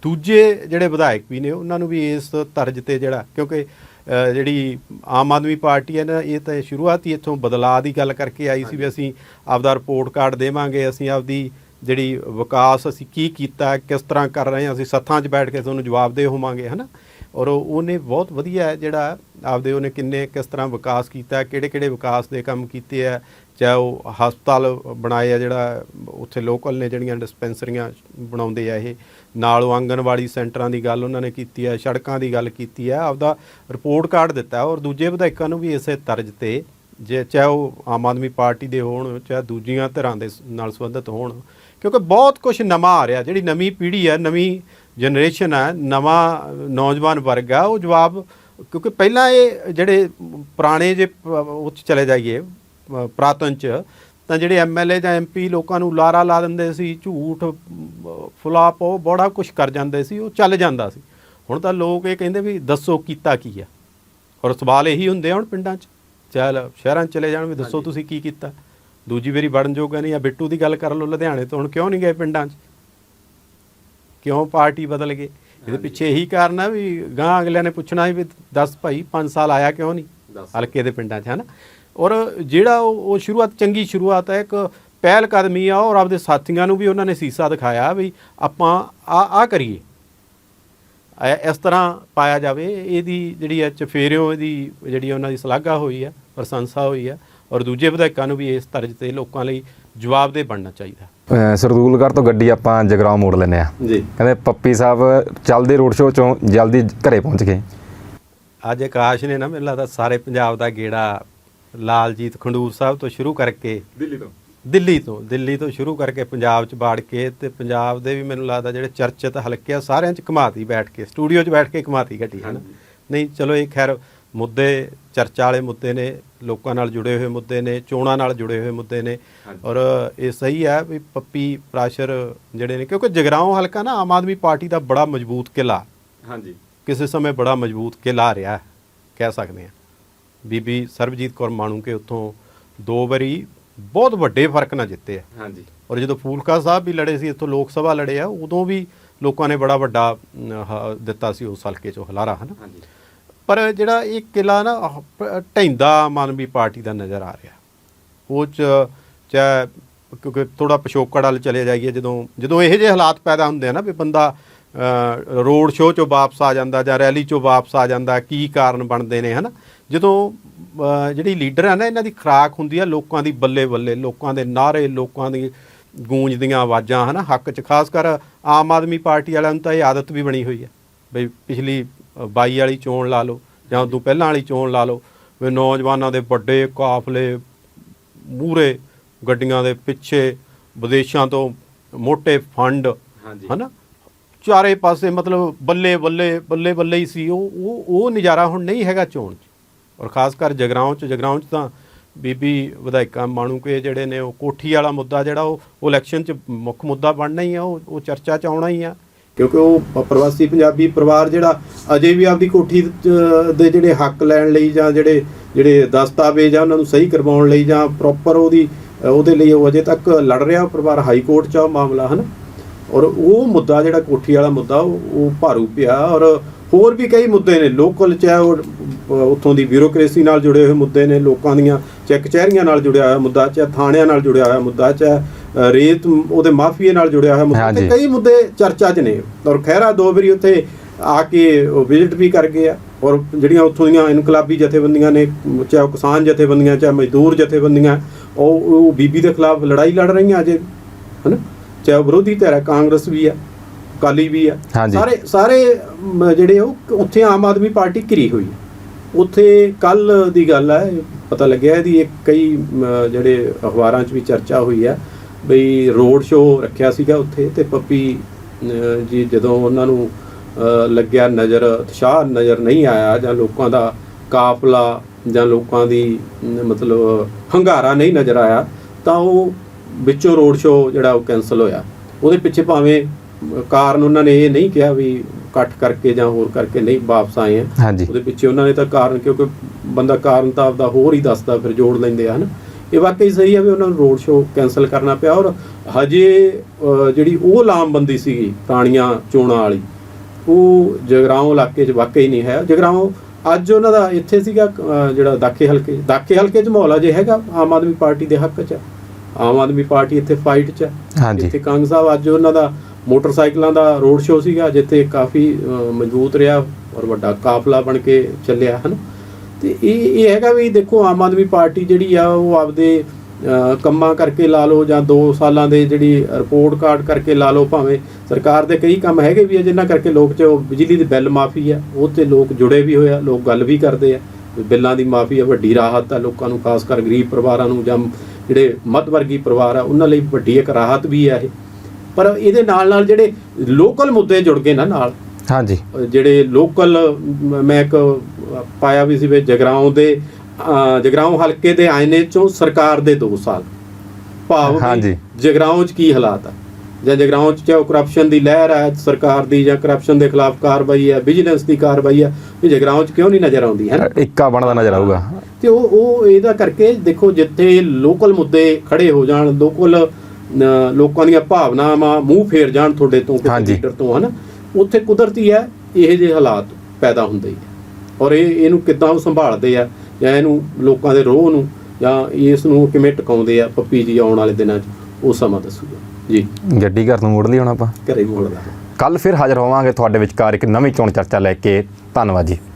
ਦੂਜੇ ਜਿਹੜੇ ਵਿਧਾਇਕ ਵੀ ਨੇ ਉਹਨਾਂ ਨੂੰ ਵੀ ਇਸ ਤਰਜ ਤੇ ਜਿਹੜਾ ਕਿਉਂਕਿ ਜਿਹੜੀ ਆਮ ਆਦਮੀ ਪਾਰਟੀ ਹੈ ਨਾ ਇਹ ਤਾਂ ਸ਼ੁਰੂਆਤ ਹੀ ਇੱਥੋਂ ਬਦਲਾਅ ਦੀ ਗੱਲ ਕਰਕੇ ਆਈ ਸੀ ਵੀ ਅਸੀਂ ਆਪਦਾ ਰਿਪੋਰਟ ਕਾਰਡ ਦੇਵਾਂਗੇ ਅਸੀਂ ਆਪਦੀ ਜਿਹੜੀ ਵਿਕਾਸ ਅਸੀਂ ਕੀ ਕੀਤਾ ਕਿਸ ਤਰ੍ਹਾਂ ਕਰ ਰਹੇ ਹਾਂ ਅਸੀਂ ਸੱਥਾਂ 'ਚ ਬੈਠ ਕੇ ਤੁਹਾਨੂੰ ਜਵਾਬਦੇਹ ਹੋਵਾਂਗੇ ਹਨਾ? ਔਰ ਉਹ- ਉਹਨੇ ਬਹੁਤ ਵਧੀਆ ਜਿਹੜਾ ਆਪਦੇ ਉਹਨੇ ਕਿੰਨੇ ਕਿਸ ਤਰ੍ਹਾਂ ਵਿਕਾਸ ਕੀਤਾ ਕਿਹੜੇ ਕਿਹੜੇ ਵਿਕਾਸ ਦੇ ਕੰਮ ਕੀਤੇ ਆ ਚਾਹੇ ਉਹ ਹਸਪਤਾਲ ਬਣਾਏ ਆ ਜਿਹੜਾ ਉੱਥੇ ਲੋਕਲ ਨੇ ਜਿਹੜੀਆਂ ਡਿਸਪੈਂਸਰੀਆਂ ਬਣਾਉਂਦੇ ਆ ਇਹ। ਨਾਲ ਉਹ ਆਂਗਨਵਾੜੀ ਸੈਂਟਰਾਂ ਦੀ ਗੱਲ ਉਹਨਾਂ ਨੇ ਕੀਤੀ ਹੈ ਸੜਕਾਂ ਦੀ ਗੱਲ ਕੀਤੀ ਹੈ ਆਪਦਾ ਰਿਪੋਰਟ ਕਾਰਡ ਦਿੱਤਾ ਔਰ ਦੂਜੇ ਵਿਧਾਇਕਾਂ ਨੂੰ ਵੀ ਇਸੇ ਤਰਜ਼ ਤੇ ਜੇ ਚਾਹੇ ਉਹ ਆਮ ਆਦਮੀ ਪਾਰਟੀ ਦੇ ਹੋਣ, ਚਾਹੇ ਦੂਜੀਆਂ ਧਿਰਾਂ ਦੇ ਨਾਲ ਸੰਬੰਧਿਤ ਹੋਣ, ਕਿਉਂਕਿ ਬਹੁਤ ਕੁਝ ਨਵਾਂ ਆ ਰਿਹਾ, ਜਿਹੜੀ ਨਵੀਂ ਪੀੜ੍ਹੀ ਹੈ ਨਵੀਂ ਜਨਰੇਸ਼ਨ ਹੈ ਨਵਾਂ ਨੌਜਵਾਨ ਵਰਗ ਆ, ਉਹ ਜਵਾਬ ਕਿਉਂਕਿ ਪਹਿਲਾਂ ਇਹ ਜਿਹੜੇ ਪੁਰਾਣੇ ਜੇ ਉਹ 'ਚ ਚਲੇ ਜਾਈਏ ਪੁਰਾਤਨ ਚ ਤਾਂ ਜਿਹੜੇ ਐਮਐਲਏ ਜਾਂ ਐਮਪੀ ਲੋਕਾਂ ਨੂੰ ਲਾਰਾ ਲਾ ਦਿੰਦੇ ਸੀ ਝੂਠ ਫਲਾਪ ਉਹ ਬੜਾ ਕੁਝ ਕਰ ਜਾਂਦੇ ਸੀ ਉਹ ਚੱਲ ਜਾਂਦਾ ਸੀ। ਹੁਣ ਤਾਂ ਲੋਕ ਇਹ ਕਹਿੰਦੇ ਵੀ ਦੱਸੋ ਕੀਤਾ ਕੀ ਆ? ਔਰ ਸਵਾਲ ਇਹੀ ਹੁੰਦੇ ਆ ਹੁਣ ਪਿੰਡਾਂ 'ਚ ਚੱਲ ਸ਼ਹਿਰਾਂ 'ਚ ਚਲੇ ਜਾਣ ਵੀ ਦੱਸੋ ਤੁਸੀਂ ਕੀ ਕੀਤਾ? ਦੂਜੀ ਵਾਰੀ ਵੜਨ ਜੋਗਾ ਨਹੀਂ ਆ ਬਿੱਟੂ ਦੀ ਗੱਲ ਕਰ ਲਓ ਲੁਧਿਆਣੇ ਤੋਂ ਹੁਣ ਕਿਉਂ ਨਹੀਂ ਗਏ ਪਿੰਡਾਂ 'ਚ? ਕਿਉਂ ਪਾਰਟੀ ਬਦਲ ਗਏ? ਇਹਦੇ ਪਿੱਛੇ ਇਹੀ ਕਾਰਨ ਆ ਵੀ ਗਾਂ ਅਗਲਿਆਂ ਨੇ ਪੁੱਛਣਾ ਸੀ ਵੀ ਦੱਸ ਭਾਈ 5 ਸਾਲ ਆਇਆ ਕਿਉਂ ਨਹੀਂ? ਹਲਕੇ ਦੇ ਪਿੰਡਾਂ 'ਚ ਹਨਾ? ਔਰ ਜਿਹੜਾ ਉਹ ਉਹ ਸ਼ੁਰੂਆਤ ਚੰਗੀ ਸ਼ੁਰੂਆਤ ਹੈ ਇੱਕ ਪਹਿਲ ਕਦਮੀ ਆ ਔਰ ਆਪਦੇ ਸਾਥੀਆਂ ਨੂੰ ਵੀ ਉਹਨਾਂ ਨੇ ਸੀਸਾ ਦਿਖਾਇਆ ਵੀ ਆਪਾਂ ਆ ਆ ਕਰੀਏ। ਇਸ ਤਰ੍ਹਾਂ ਪਾਇਆ ਜਾਵੇ। ਇਹਦੀ ਜਿਹੜੀ ਹੈ ਚਫੇਰਿਓ ਇਹਦੀ ਜਿਹੜੀ ਉਹਨਾਂ ਦੀ ਸ਼ਲਾਘਾ ਹੋਈ ਹੈ ਪ੍ਰਸ਼ੰਸਾ ਹੋਈ ਹੈ ਔਰ ਦੂਜੇ ਵਿਧਾਇਕਾਂ ਨੂੰ ਵੀ ਇਸ ਤਰਜ਼ ਤੇ ਲੋਕਾਂ ਲਈ ਜਵਾਬਦੇਹ ਬਣਨਾ ਚਾਹੀਦਾ। ਅਹ ਸਰਦੂਲਗੜ੍ਹ ਤੋਂ ਗੱਡੀ ਆਪਾਂ ਜਗਰਾਉਂ ਮੋੜ ਲੈਨੇ ਆ। ਜੀ। ਕਹਿੰਦੇ ਪੱਪੀ ਸਾਹਿਬ ਚੱਲਦੇ ਰੋਡ ਸ਼ੋਅ ਚੋਂ ਜਲਦੀ ਘਰੇ ਪਹੁੰਚ ਗਏ। ਅੱਜ ਆਕਾਸ਼ ਨੇ ਨਾ ਮੈਨੂੰ ਲੱਗਦਾ ਸਾਰੇ ਪੰਜਾਬ ਦਾ ਗੇੜਾ ਲਾਲਜੀਤ ਖੰਡੂਰ ਸਾਹਿਬ ਤੋਂ ਸ਼ੁਰੂ ਕਰਕੇ ਦਿੱਲੀ ਤੋਂ? ਦਿੱਲੀ ਤੋਂ ਦਿੱਲੀ ਤੋਂ ਸ਼ੁਰੂ ਕਰਕੇ ਪੰਜਾਬ 'ਚ ਬਾੜ ਕੇ ਤੇ ਪੰਜਾਬ ਦੇ ਵੀ ਮੈਨੂੰ ਲੱਗਦਾ ਜਿਹੜੇ ਚਰਚਿਤ ਹਲਕੇ ਆ ਸਾਰਿਆਂ 'ਚ ਘਮਾਤੀ ਬੈਠ ਕੇ ਸਟੂਡੀਓ 'ਚ ਬੈਠ ਕੇ ਘਮਾਤੀ ਗੱਡੀ ਹੈ ਨਾ ਨਹੀਂ ਚਲੋ ਇਹ ਖੈਰ ਮੁੱਦੇ ਚਰਚਾ ਵਾਲੇ ਮੁੱਦੇ ਨੇ ਲੋਕਾਂ ਨਾਲ ਜੁੜੇ ਹੋਏ ਮੁੱਦੇ ਨੇ ਚੋਣਾਂ ਨਾਲ ਜੁੜੇ ਹੋਏ ਮੁੱਦੇ ਨੇ ਔਰ ਇਹ ਸਹੀ ਹੈ ਵੀ ਪੱਪੀ ਪ੍ਰਾਸ਼ਰ ਜਿਹੜੇ ਨੇ ਕਿਉਂਕਿ ਜਗਰਾਉਂ ਹਲਕਾ ਨਾ ਆਮ ਆਦਮੀ ਪਾਰਟੀ ਦਾ ਬੜਾ ਮਜ਼ਬੂਤ ਕਿਲਾ। ਹਾਂਜੀ। ਕਿਸੇ ਸਮੇਂ ਬੜਾ ਮਜ਼ਬੂਤ ਕਿਲਾ ਰਿਹਾ ਕਹਿ ਸਕਦੇ ਹਾਂ। ਬੀਬੀ ਸਰਬਜੀਤ ਕੌਰ ਮਾਣੂਕੇ ਉੱਥੋਂ ਦੋ ਵਾਰੀ ਬਹੁਤ ਵੱਡੇ ਫ਼ਰਕ ਨਾਲ ਜਿੱਤੇ ਆ। ਹਾਂਜੀ। ਔਰ ਜਦੋਂ ਫੂਲਕਾ ਸਾਹਿਬ ਵੀ ਲੜੇ ਸੀ ਇੱਥੋਂ ਲੋਕ ਸਭਾ ਲੜੇ ਆ ਉਦੋਂ ਵੀ ਲੋਕਾਂ ਨੇ ਬੜਾ ਵੱਡਾ ਦਿੱਤਾ ਸੀ ਉਸ ਹਲਕੇ ਚੋਂ ਹਲਾਰਾ ਹਨਾ? ਹਾਂਜੀ। ਪਰ ਜਿਹੜਾ ਇਹ ਕਿਲਾ ਨਾ ਢਹਿੰਦਾ ਮਾਨਵੀ ਪਾਰਟੀ ਦਾ ਨਜ਼ਰ ਆ ਰਿਹਾ। ਉਹ ਚ ਚਾਹੇ ਕਿਉਂਕਿ ਥੋੜਾ ਪਿਛੋਕੜ ਵੱਲ ਚਲੇ ਜਾਈਏ ਜਦੋਂ ਜਦੋਂ ਇਹੋ ਜਿਹੇ ਹਾਲਾਤ ਪੈਦਾ ਹੁੰਦੇ ਆ ਨਾ ਵੀ ਬੰਦਾ ਰੋਡ ਸ਼ੋਅ ਚੋਂ ਵਾਪਸ ਆ ਜਾਂਦਾ ਜਾਂ ਰੈਲੀ ਚੋਂ ਵਾਪਸ ਆ ਜਾਂਦਾ ਕੀ ਕਾਰਨ ਬਣਦੇ ਨੇ ਹਨਾ? ਜਦੋਂ ਜਿਹੜੀ ਲੀਡਰ ਆ ਨਾ ਇਹਨਾਂ ਦੀ ਖਰਾਕ ਹੁੰਦੀ ਆ ਲੋਕਾਂ ਦੀ ਬੱਲੇ ਬੱਲੇ ਲੋਕਾਂ ਦੇ ਨਾਰੇ ਲੋਕਾਂ ਦੀ ਗੂੰਜਦੀਆਂ ਆਵਾਜ਼ਾਂ ਹਨਾ ਹੱਕ 'ਚ। ਖਾਸ ਕਰ ਆਮ ਆਦਮੀ ਪਾਰਟੀ ਵਾਲਿਆਂ ਨੂੰ ਤਾਂ ਇਹ ਆਦਤ ਵੀ ਬਣੀ ਹੋਈ ਹੈ ਬਈ ਪਿਛਲੀ ਅ, 22 ਵਾਲੀ ਚੋਣ ਲਾ ਲਓ ਜਾਂ ਉਦੋਂ ਪਹਿਲਾਂ ਵਾਲੀ ਚੋਣ ਲਾ ਲਓ ਵੀ ਨੌਜਵਾਨਾਂ ਦੇ ਵੱਡੇ ਕਾਫਲੇ ਮੂਰੇ ਗੱਡੀਆਂ ਦੇ ਪਿੱਛੇ ਵਿਦੇਸ਼ਾਂ ਤੋਂ ਮੋٹے ਫੰਡ। ਹਨਾ। ਚਾਰੇ ਪਾਸੇ ਮਤਲਬ ਬੱਲੇ ਬੱਲੇ ਬੱਲੇ ਬੱਲੇ ਹੀ ਸੀ। ਉਹ ਉਹ ਉਹ ਨਜ਼ਾਰਾ ਹੁਣ ਨਹੀਂ ਹੈਗਾ ਚੋਣ 'ਚ। ਔਰ ਖਾਸ ਕਰ ਜਗਰਾਉਂ 'ਚ ਜਗਰਾਉਂ 'ਚ ਤਾਂ ਬੀਬੀ ਵਿਧਾਇਕਾ ਮਾਣੂਕੇ ਜਿਹੜੇ ਨੇ ਉਹ ਕੋਠੀ ਵਾਲਾ ਮੁੱਦਾ ਜਿਹੜਾ ਉਹ ਉਹ ਇਲੈਕਸ਼ਨ 'ਚ ਮੁੱਖ ਮੁੱਦਾ ਬਣਨਾ ਹੀ ਆ, ਉਹ ਉਹ ਚਰਚਾ 'ਚ ਆਉਣਾ ਹੀ ਆ। ਕਿਉਂਕਿ ਉਹ ਪ੍ਰਵਾਸੀ ਪੰਜਾਬੀ ਪਰਿਵਾਰ ਜਿਹੜਾ ਅਜੇ ਵੀ ਆਪਦੀ ਕੋਠੀ ਦੇ ਜਿਹੜੇ ਹੱਕ ਲੈਣ ਲਈ ਜਾਂ ਜਿਹੜੇ ਜਿਹੜੇ ਦਸਤਾਵੇਜ਼ ਆ ਉਹਨਾਂ ਨੂੰ ਸਹੀ ਕਰਵਾਉਣ ਲਈ ਜਾਂ ਪ੍ਰੋਪਰ ਉਹਦੀ, ਉਹਦੇ ਲਈ ਉਹ ਅਜੇ ਤੱਕ ਲੜ ਰਿਹਾ ਪਰਿਵਾਰ ਹਾਈ ਕੋਰਟ 'ਚ ਆ ਉਹ ਮਾਮਲਾ, ਹਨ? ਔਰ ਉਹ ਮੁੱਦਾ ਜਿਹੜਾ ਕੋਠੀ ਵਾਲਾ ਮੁੱਦਾ, ਉਹ ਉਹ ਭਾਰੂ ਪਿਆ ਔਰ ਹੋਰ ਵੀ ਕਈ ਮੁੱਦੇ ਨੇ ਲੋਕਲ ਚ ਉਹ ਅ, ਉੱਥੋਂ ਦੀ ਬਿਊਰੋਕ੍ਰੇਸੀ ਨਾਲ ਜੁੜੇ ਹੋਏ ਮੁੱਦੇ ਨੇ ਲੋਕਾਂ ਦੀਆਂ ਚ ਕਚਹਿਰੀਆਂ ਨਾਲ ਜੁੜਿਆ ਹੋਇਆ ਮੁੱਦਾ ਚ ਥਾਣਿਆਂ ਨਾਲ ਜੁੜਿਆ ਹੋਇਆ ਮੁੱਦਾ ਚ ਅ, ਰੇਤ ਉਹਦੇ ਮਾਫੀਏ ਨਾਲ ਜੁੜਿਆ ਹੋਇਆ ਮੁੱਦਾ ਤੇ। ਕਈ ਮੁੱਦੇ ਚਰਚਾ 'ਚ ਨੇ। ਔਰ ਖਹਿਰਾ ਦੋ ਵਾਰੀ ਉੱਥੇ ਆ ਕੇ ਵਿਜ਼ਿਟ ਵੀ ਕਰ ਗਏ ਆ। ਔਰ ਜਿਹੜੀਆਂ ਉੱਥੋਂ ਦੀਆਂ ਇਨਕਲਾਬੀ ਜਥੇਬੰਦੀਆਂ ਨੇ ਚਾਹੇ ਕਿਸਾਨ ਜਥੇਬੰਦੀਆਂ ਚਾਹੇ ਮਜ਼ਦੂਰ ਜਥੇਬੰਦੀਆਂ ਉਹ ਉਹ ਬੀਬੀ ਦੇ ਖਿਲਾਫ ਲੜਾਈ ਲੜ ਰਹੀਆਂ ਅਜੇ ਹਨਾ? ਚਾਹੇ ਵਿਰੋਧੀ ਧਿਰ ਹੈ ਕਾਂਗਰਸ ਵੀ ਆ ਅਕਾਲੀ ਵੀ ਆ। ਸਾਰੇ ਸਾਰੇ ਜਿਹੜੇ ਉਹ ਉੱਥੇ ਆਮ ਆਦਮੀ ਪਾਰਟੀ ਘਿਰੀ ਹੋਈ। ਉੱਥੇ ਕੱਲ ਦੀ ਗੱਲ ਹੈ ਪਤਾ ਲੱਗਿਆ ਇਹਦੀ ਇੱਕ ਕਈ ਜਿਹੜੇ ਅਖਬਾਰਾਂ 'ਚ ਵੀ ਚਰਚਾ ਹੋਈ ਹੈ ਬਈ ਰੋਡ ਸ਼ੋਅ ਰੱਖਿਆ ਸੀਗਾ ਉੱਥੇ ਤੇ ਪੱਪੀ ਜੀ ਜਦੋਂ ਉਹਨਾਂ ਨੂੰ ਲੱਗਿਆ ਨਜ਼ਰ ਉਤਸ਼ਾਹ ਨਜ਼ਰ ਨਹੀਂ ਆਇਆ ਜਾਂ ਲੋਕਾਂ ਦਾ ਕਾਫਲਾ ਜਾਂ ਲੋਕਾਂ ਦੀ ਮਤਲਬ ਹੰਗਾਰਾ ਨਹੀਂ ਨਜ਼ਰ ਆਇਆ ਤਾਂ ਉਹ ਵਿੱਚੋਂ ਰੋਡ ਸ਼ੋਅ ਜਿਹੜਾ ਉਹ ਕੈਨਸਲ ਹੋਇਆ ਉਹਦੇ ਪਿੱਛੇ ਭਾਵੇਂ ਕਾਰਨ ਉਹਨਾਂ ਨੇ ਇਹ ਨਹੀਂ ਕਿਹਾ ਵੀ ਇਕੱਠ ਕਰਕੇ ਜਾਂ ਹੋਰ ਕਰਕੇ ਨਹੀਂ ਵਾਪਸ ਆਏ ਆ ਹਾਂਜੀ ਉਹਦੇ ਪਿੱਛੇ ਉਹਨਾਂ ਨੇ ਤਾਂ ਕਾਰਨ ਕਿਉਂਕਿ ਬੰਦਾ ਕਾਰਨ ਤਾਂ ਆਪਦਾ ਹੋਰ ਹੀ ਦੱਸਦਾ ਫਿਰ ਜੋੜ ਲੈਂਦੇ ਆ ਹਨ ਇਹ ਵਾਕਈ ਸਹੀ ਹੈ ਵੀ ਉਹਨਾਂ ਨੂੰ ਰੋਡ ਸ਼ੋਅ ਕੈਨਸਲ ਕਰਨਾ ਪਿਆ ਔਰ ਹਜੇ ਜਿਹੜੀ ਉਹ ਲਾਮਬੰਦੀ ਸੀਗੀ ਪੁਰਾਣੀਆਂ ਚੋਣਾਂ ਵਾਲੀ ਉਹ ਜਗਰਾਉਂ ਇਲਾਕੇ 'ਚ ਵਾਕਈ ਨਹੀਂ ਹੈ ਜਗਰਾਉਂ ਅੱਜ ਉਹਨਾਂ ਦਾ ਇੱਥੇ ਸੀਗਾ ਜਿਹੜਾ ਦਾਖੇ ਹਲਕੇ ਦਾਖੇ ਹਲਕੇ 'ਚ ਮਾਹੌਲ ਅਜੇ ਹੈਗਾ ਆਮ ਆਦਮੀ ਪਾਰਟੀ ਦੇ ਹੱਕ 'ਚ ਆ। ਆਮ ਆਦਮੀ ਪਾਰਟੀ ਇੱਥੇ ਫਾਈਟ 'ਚ ਆ। ਹਾਂਜੀ। ਇੱਥੇ ਕੰਗ ਸਾਹਿਬ ਅੱਜ ਉਹਨਾਂ ਦਾ ਮੋਟਰਸਾਈਕਲਾਂ ਦਾ ਰੋਡ ਸ਼ੋਅ ਸੀਗਾ, ਜਿੱਥੇ ਕਾਫੀ ਮਜ਼ਬੂਤ ਰਿਹਾ ਔਰ ਵੱਡਾ ਕਾਫਲਾ ਬਣ ਕੇ ਚੱਲਿਆ, ਹਨ? ਤੇ ਇਹ ਇਹ ਹੈਗਾ ਵੀ ਦੇਖੋ, ਆਮ ਆਦਮੀ ਪਾਰਟੀ ਜਿਹੜੀ ਆ, ਉਹ ਆਪਦੇ ਕੰਮਾਂ ਕਰਕੇ ਲਾ ਲਓ ਜਾਂ 2 ਸਾਲਾਂ ਦੇ ਜਿਹੜੀ ਰਿਪੋਰਟ ਕਾਰਡ ਕਰਕੇ ਲਾ ਲਓ ਭਾਵੇਂ, ਸਰਕਾਰ ਦੇ ਕਈ ਕੰਮ ਹੈਗੇ ਵੀ ਆ, ਜਿਨ੍ਹਾਂ ਕਰਕੇ ਲੋਕ ਚ ਬਿਜਲੀ ਦੀ ਬਿੱਲ ਮਾਫੀ ਆ, ਉਹ ਤੇ ਲੋਕ ਜੁੜੇ ਵੀ ਹੋਏ ਆ, ਲੋਕ ਗੱਲ ਵੀ ਕਰਦੇ ਆ ਬਿੱਲਾਂ ਦੀ ਮਾਫੀ ਆ, ਵੱਡੀ ਰਾਹਤ ਆ ਲੋਕਾਂ ਨੂੰ, ਖਾਸ ਕਰ ਗਰੀਬ ਪਰਿਵਾਰਾਂ ਨੂੰ ਜਾਂ ਜਿਹੜੇ ਮੱਧ ਵਰਗੀ ਪਰਿਵਾਰ ਆ, ਉਹਨਾਂ ਲਈ ਵੱਡੀ ਇੱਕ ਰਾਹਤ ਵੀ ਆ ਇਹ। ਪਰ ਇਹਦੇ ਨਾਲ ਨਾਲ ਜਿਹੜੇ ਲੋਕਲ ਮੁੱਦੇ ਜੁੜ ਗਏ ਨਾ ਨਾਲ ਹਾਂਜੀ। ਜਿਹੜੇ ਲੋਕਲ ਮੈਂ ਇੱਕ ਪਾਇਆ ਵੀ ਸੀ ਵੀ ਜਗਰਾਉਂ ਦੇ ਜਗਰਾਉਂ ਹਲਕੇ ਦੇ ਆਇਨੇ ਚੋਂ ਸਰਕਾਰ ਦੇ 2 ਸਾਲ। ਭਾਵ ਹਾਂਜੀ। ਜਗਰਾਉਂ ਚ ਕੀ ਹਾਲਾਤ ਆ? ਜਾਂ ਜਗਰਾਉਂ ਚ ਚਾਹੇ ਕਰਪਸ਼ਨ ਦੀ ਲਹਿਰ ਹੈ ਸਰਕਾਰ ਦੀ ਜਾਂ ਕਰਪਸ਼ਨ ਦੇ ਖਿਲਾਫ ਕਾਰਵਾਈ ਹੈ ਵਿਜੀਲੈਂਸ ਦੀ ਕਾਰਵਾਈ ਹੈ ਵੀ ਜਗਰਾਉਂ ਚ ਕਿਉਂ ਨਹੀਂ ਨਜ਼ਰ ਆਉਂਦੀ ਹੈ? ਇੱਕਾ ਬਣਦਾ ਨਜ਼ਰ ਆਊਗਾ। ਤੇ ਉਹ ਉਹ ਇਹਦਾ ਕਰਕੇ ਦੇਖੋ ਜਿੱਥੇ ਲੋਕਲ ਮੁੱਦੇ ਖੜੇ ਹੋ ਜਾਣ ਲੋਕਲ ਲੋਕਾਂ ਦੀਆਂ ਭਾਵਨਾਵਾਂ ਮੂੰਹ ਫੇਰ ਜਾਣ ਤੁਹਾਡੇ ਤੋਂ ਕਿਸੇ। ਲੀਡਰ ਤੋਂ ਹਨਾ? ਉੱਥੇ ਕੁਦਰਤੀ ਹੈ ਇਹ ਜਿਹੇ ਹਾਲਾਤ ਪੈਦਾ ਹੁੰਦੇ ਹੀ ਆ। ਔਰ ਇਹ ਇਹਨੂੰ ਕਿੱਦਾਂ ਉਹ ਸੰਭਾਲਦੇ ਆ ਜਾਂ ਇਹਨੂੰ ਲੋਕਾਂ ਦੇ ਰੋਹ ਨੂੰ ਜਾਂ ਇਸ ਨੂੰ ਕਿਵੇਂ ਟਿਕਾਉਂਦੇ ਆ ਪੱਪੀ ਜੀ ਆਉਣ ਵਾਲੇ ਦਿਨਾਂ 'ਚ ਉਹ ਸਮਾਂ ਦੱਸੂਗਾ। ਜੀ। ਗੱਡੀ ਘਰ ਨੂੰ ਮੋੜ ਲਈ ਹੁਣ ਆਪਾਂ? ਘਰੇ ਮੋੜਦਾ। ਕੱਲ ਫਿਰ ਹਾਜ਼ਰ ਹੋਵਾਂਗੇ ਤੁਹਾਡੇ ਵਿਚਕਾਰ ਇੱਕ ਨਵੀਂ ਚੋਣ ਚਰਚਾ ਲੈ ਕੇ। ਧੰਨਵਾਦ ਜੀ।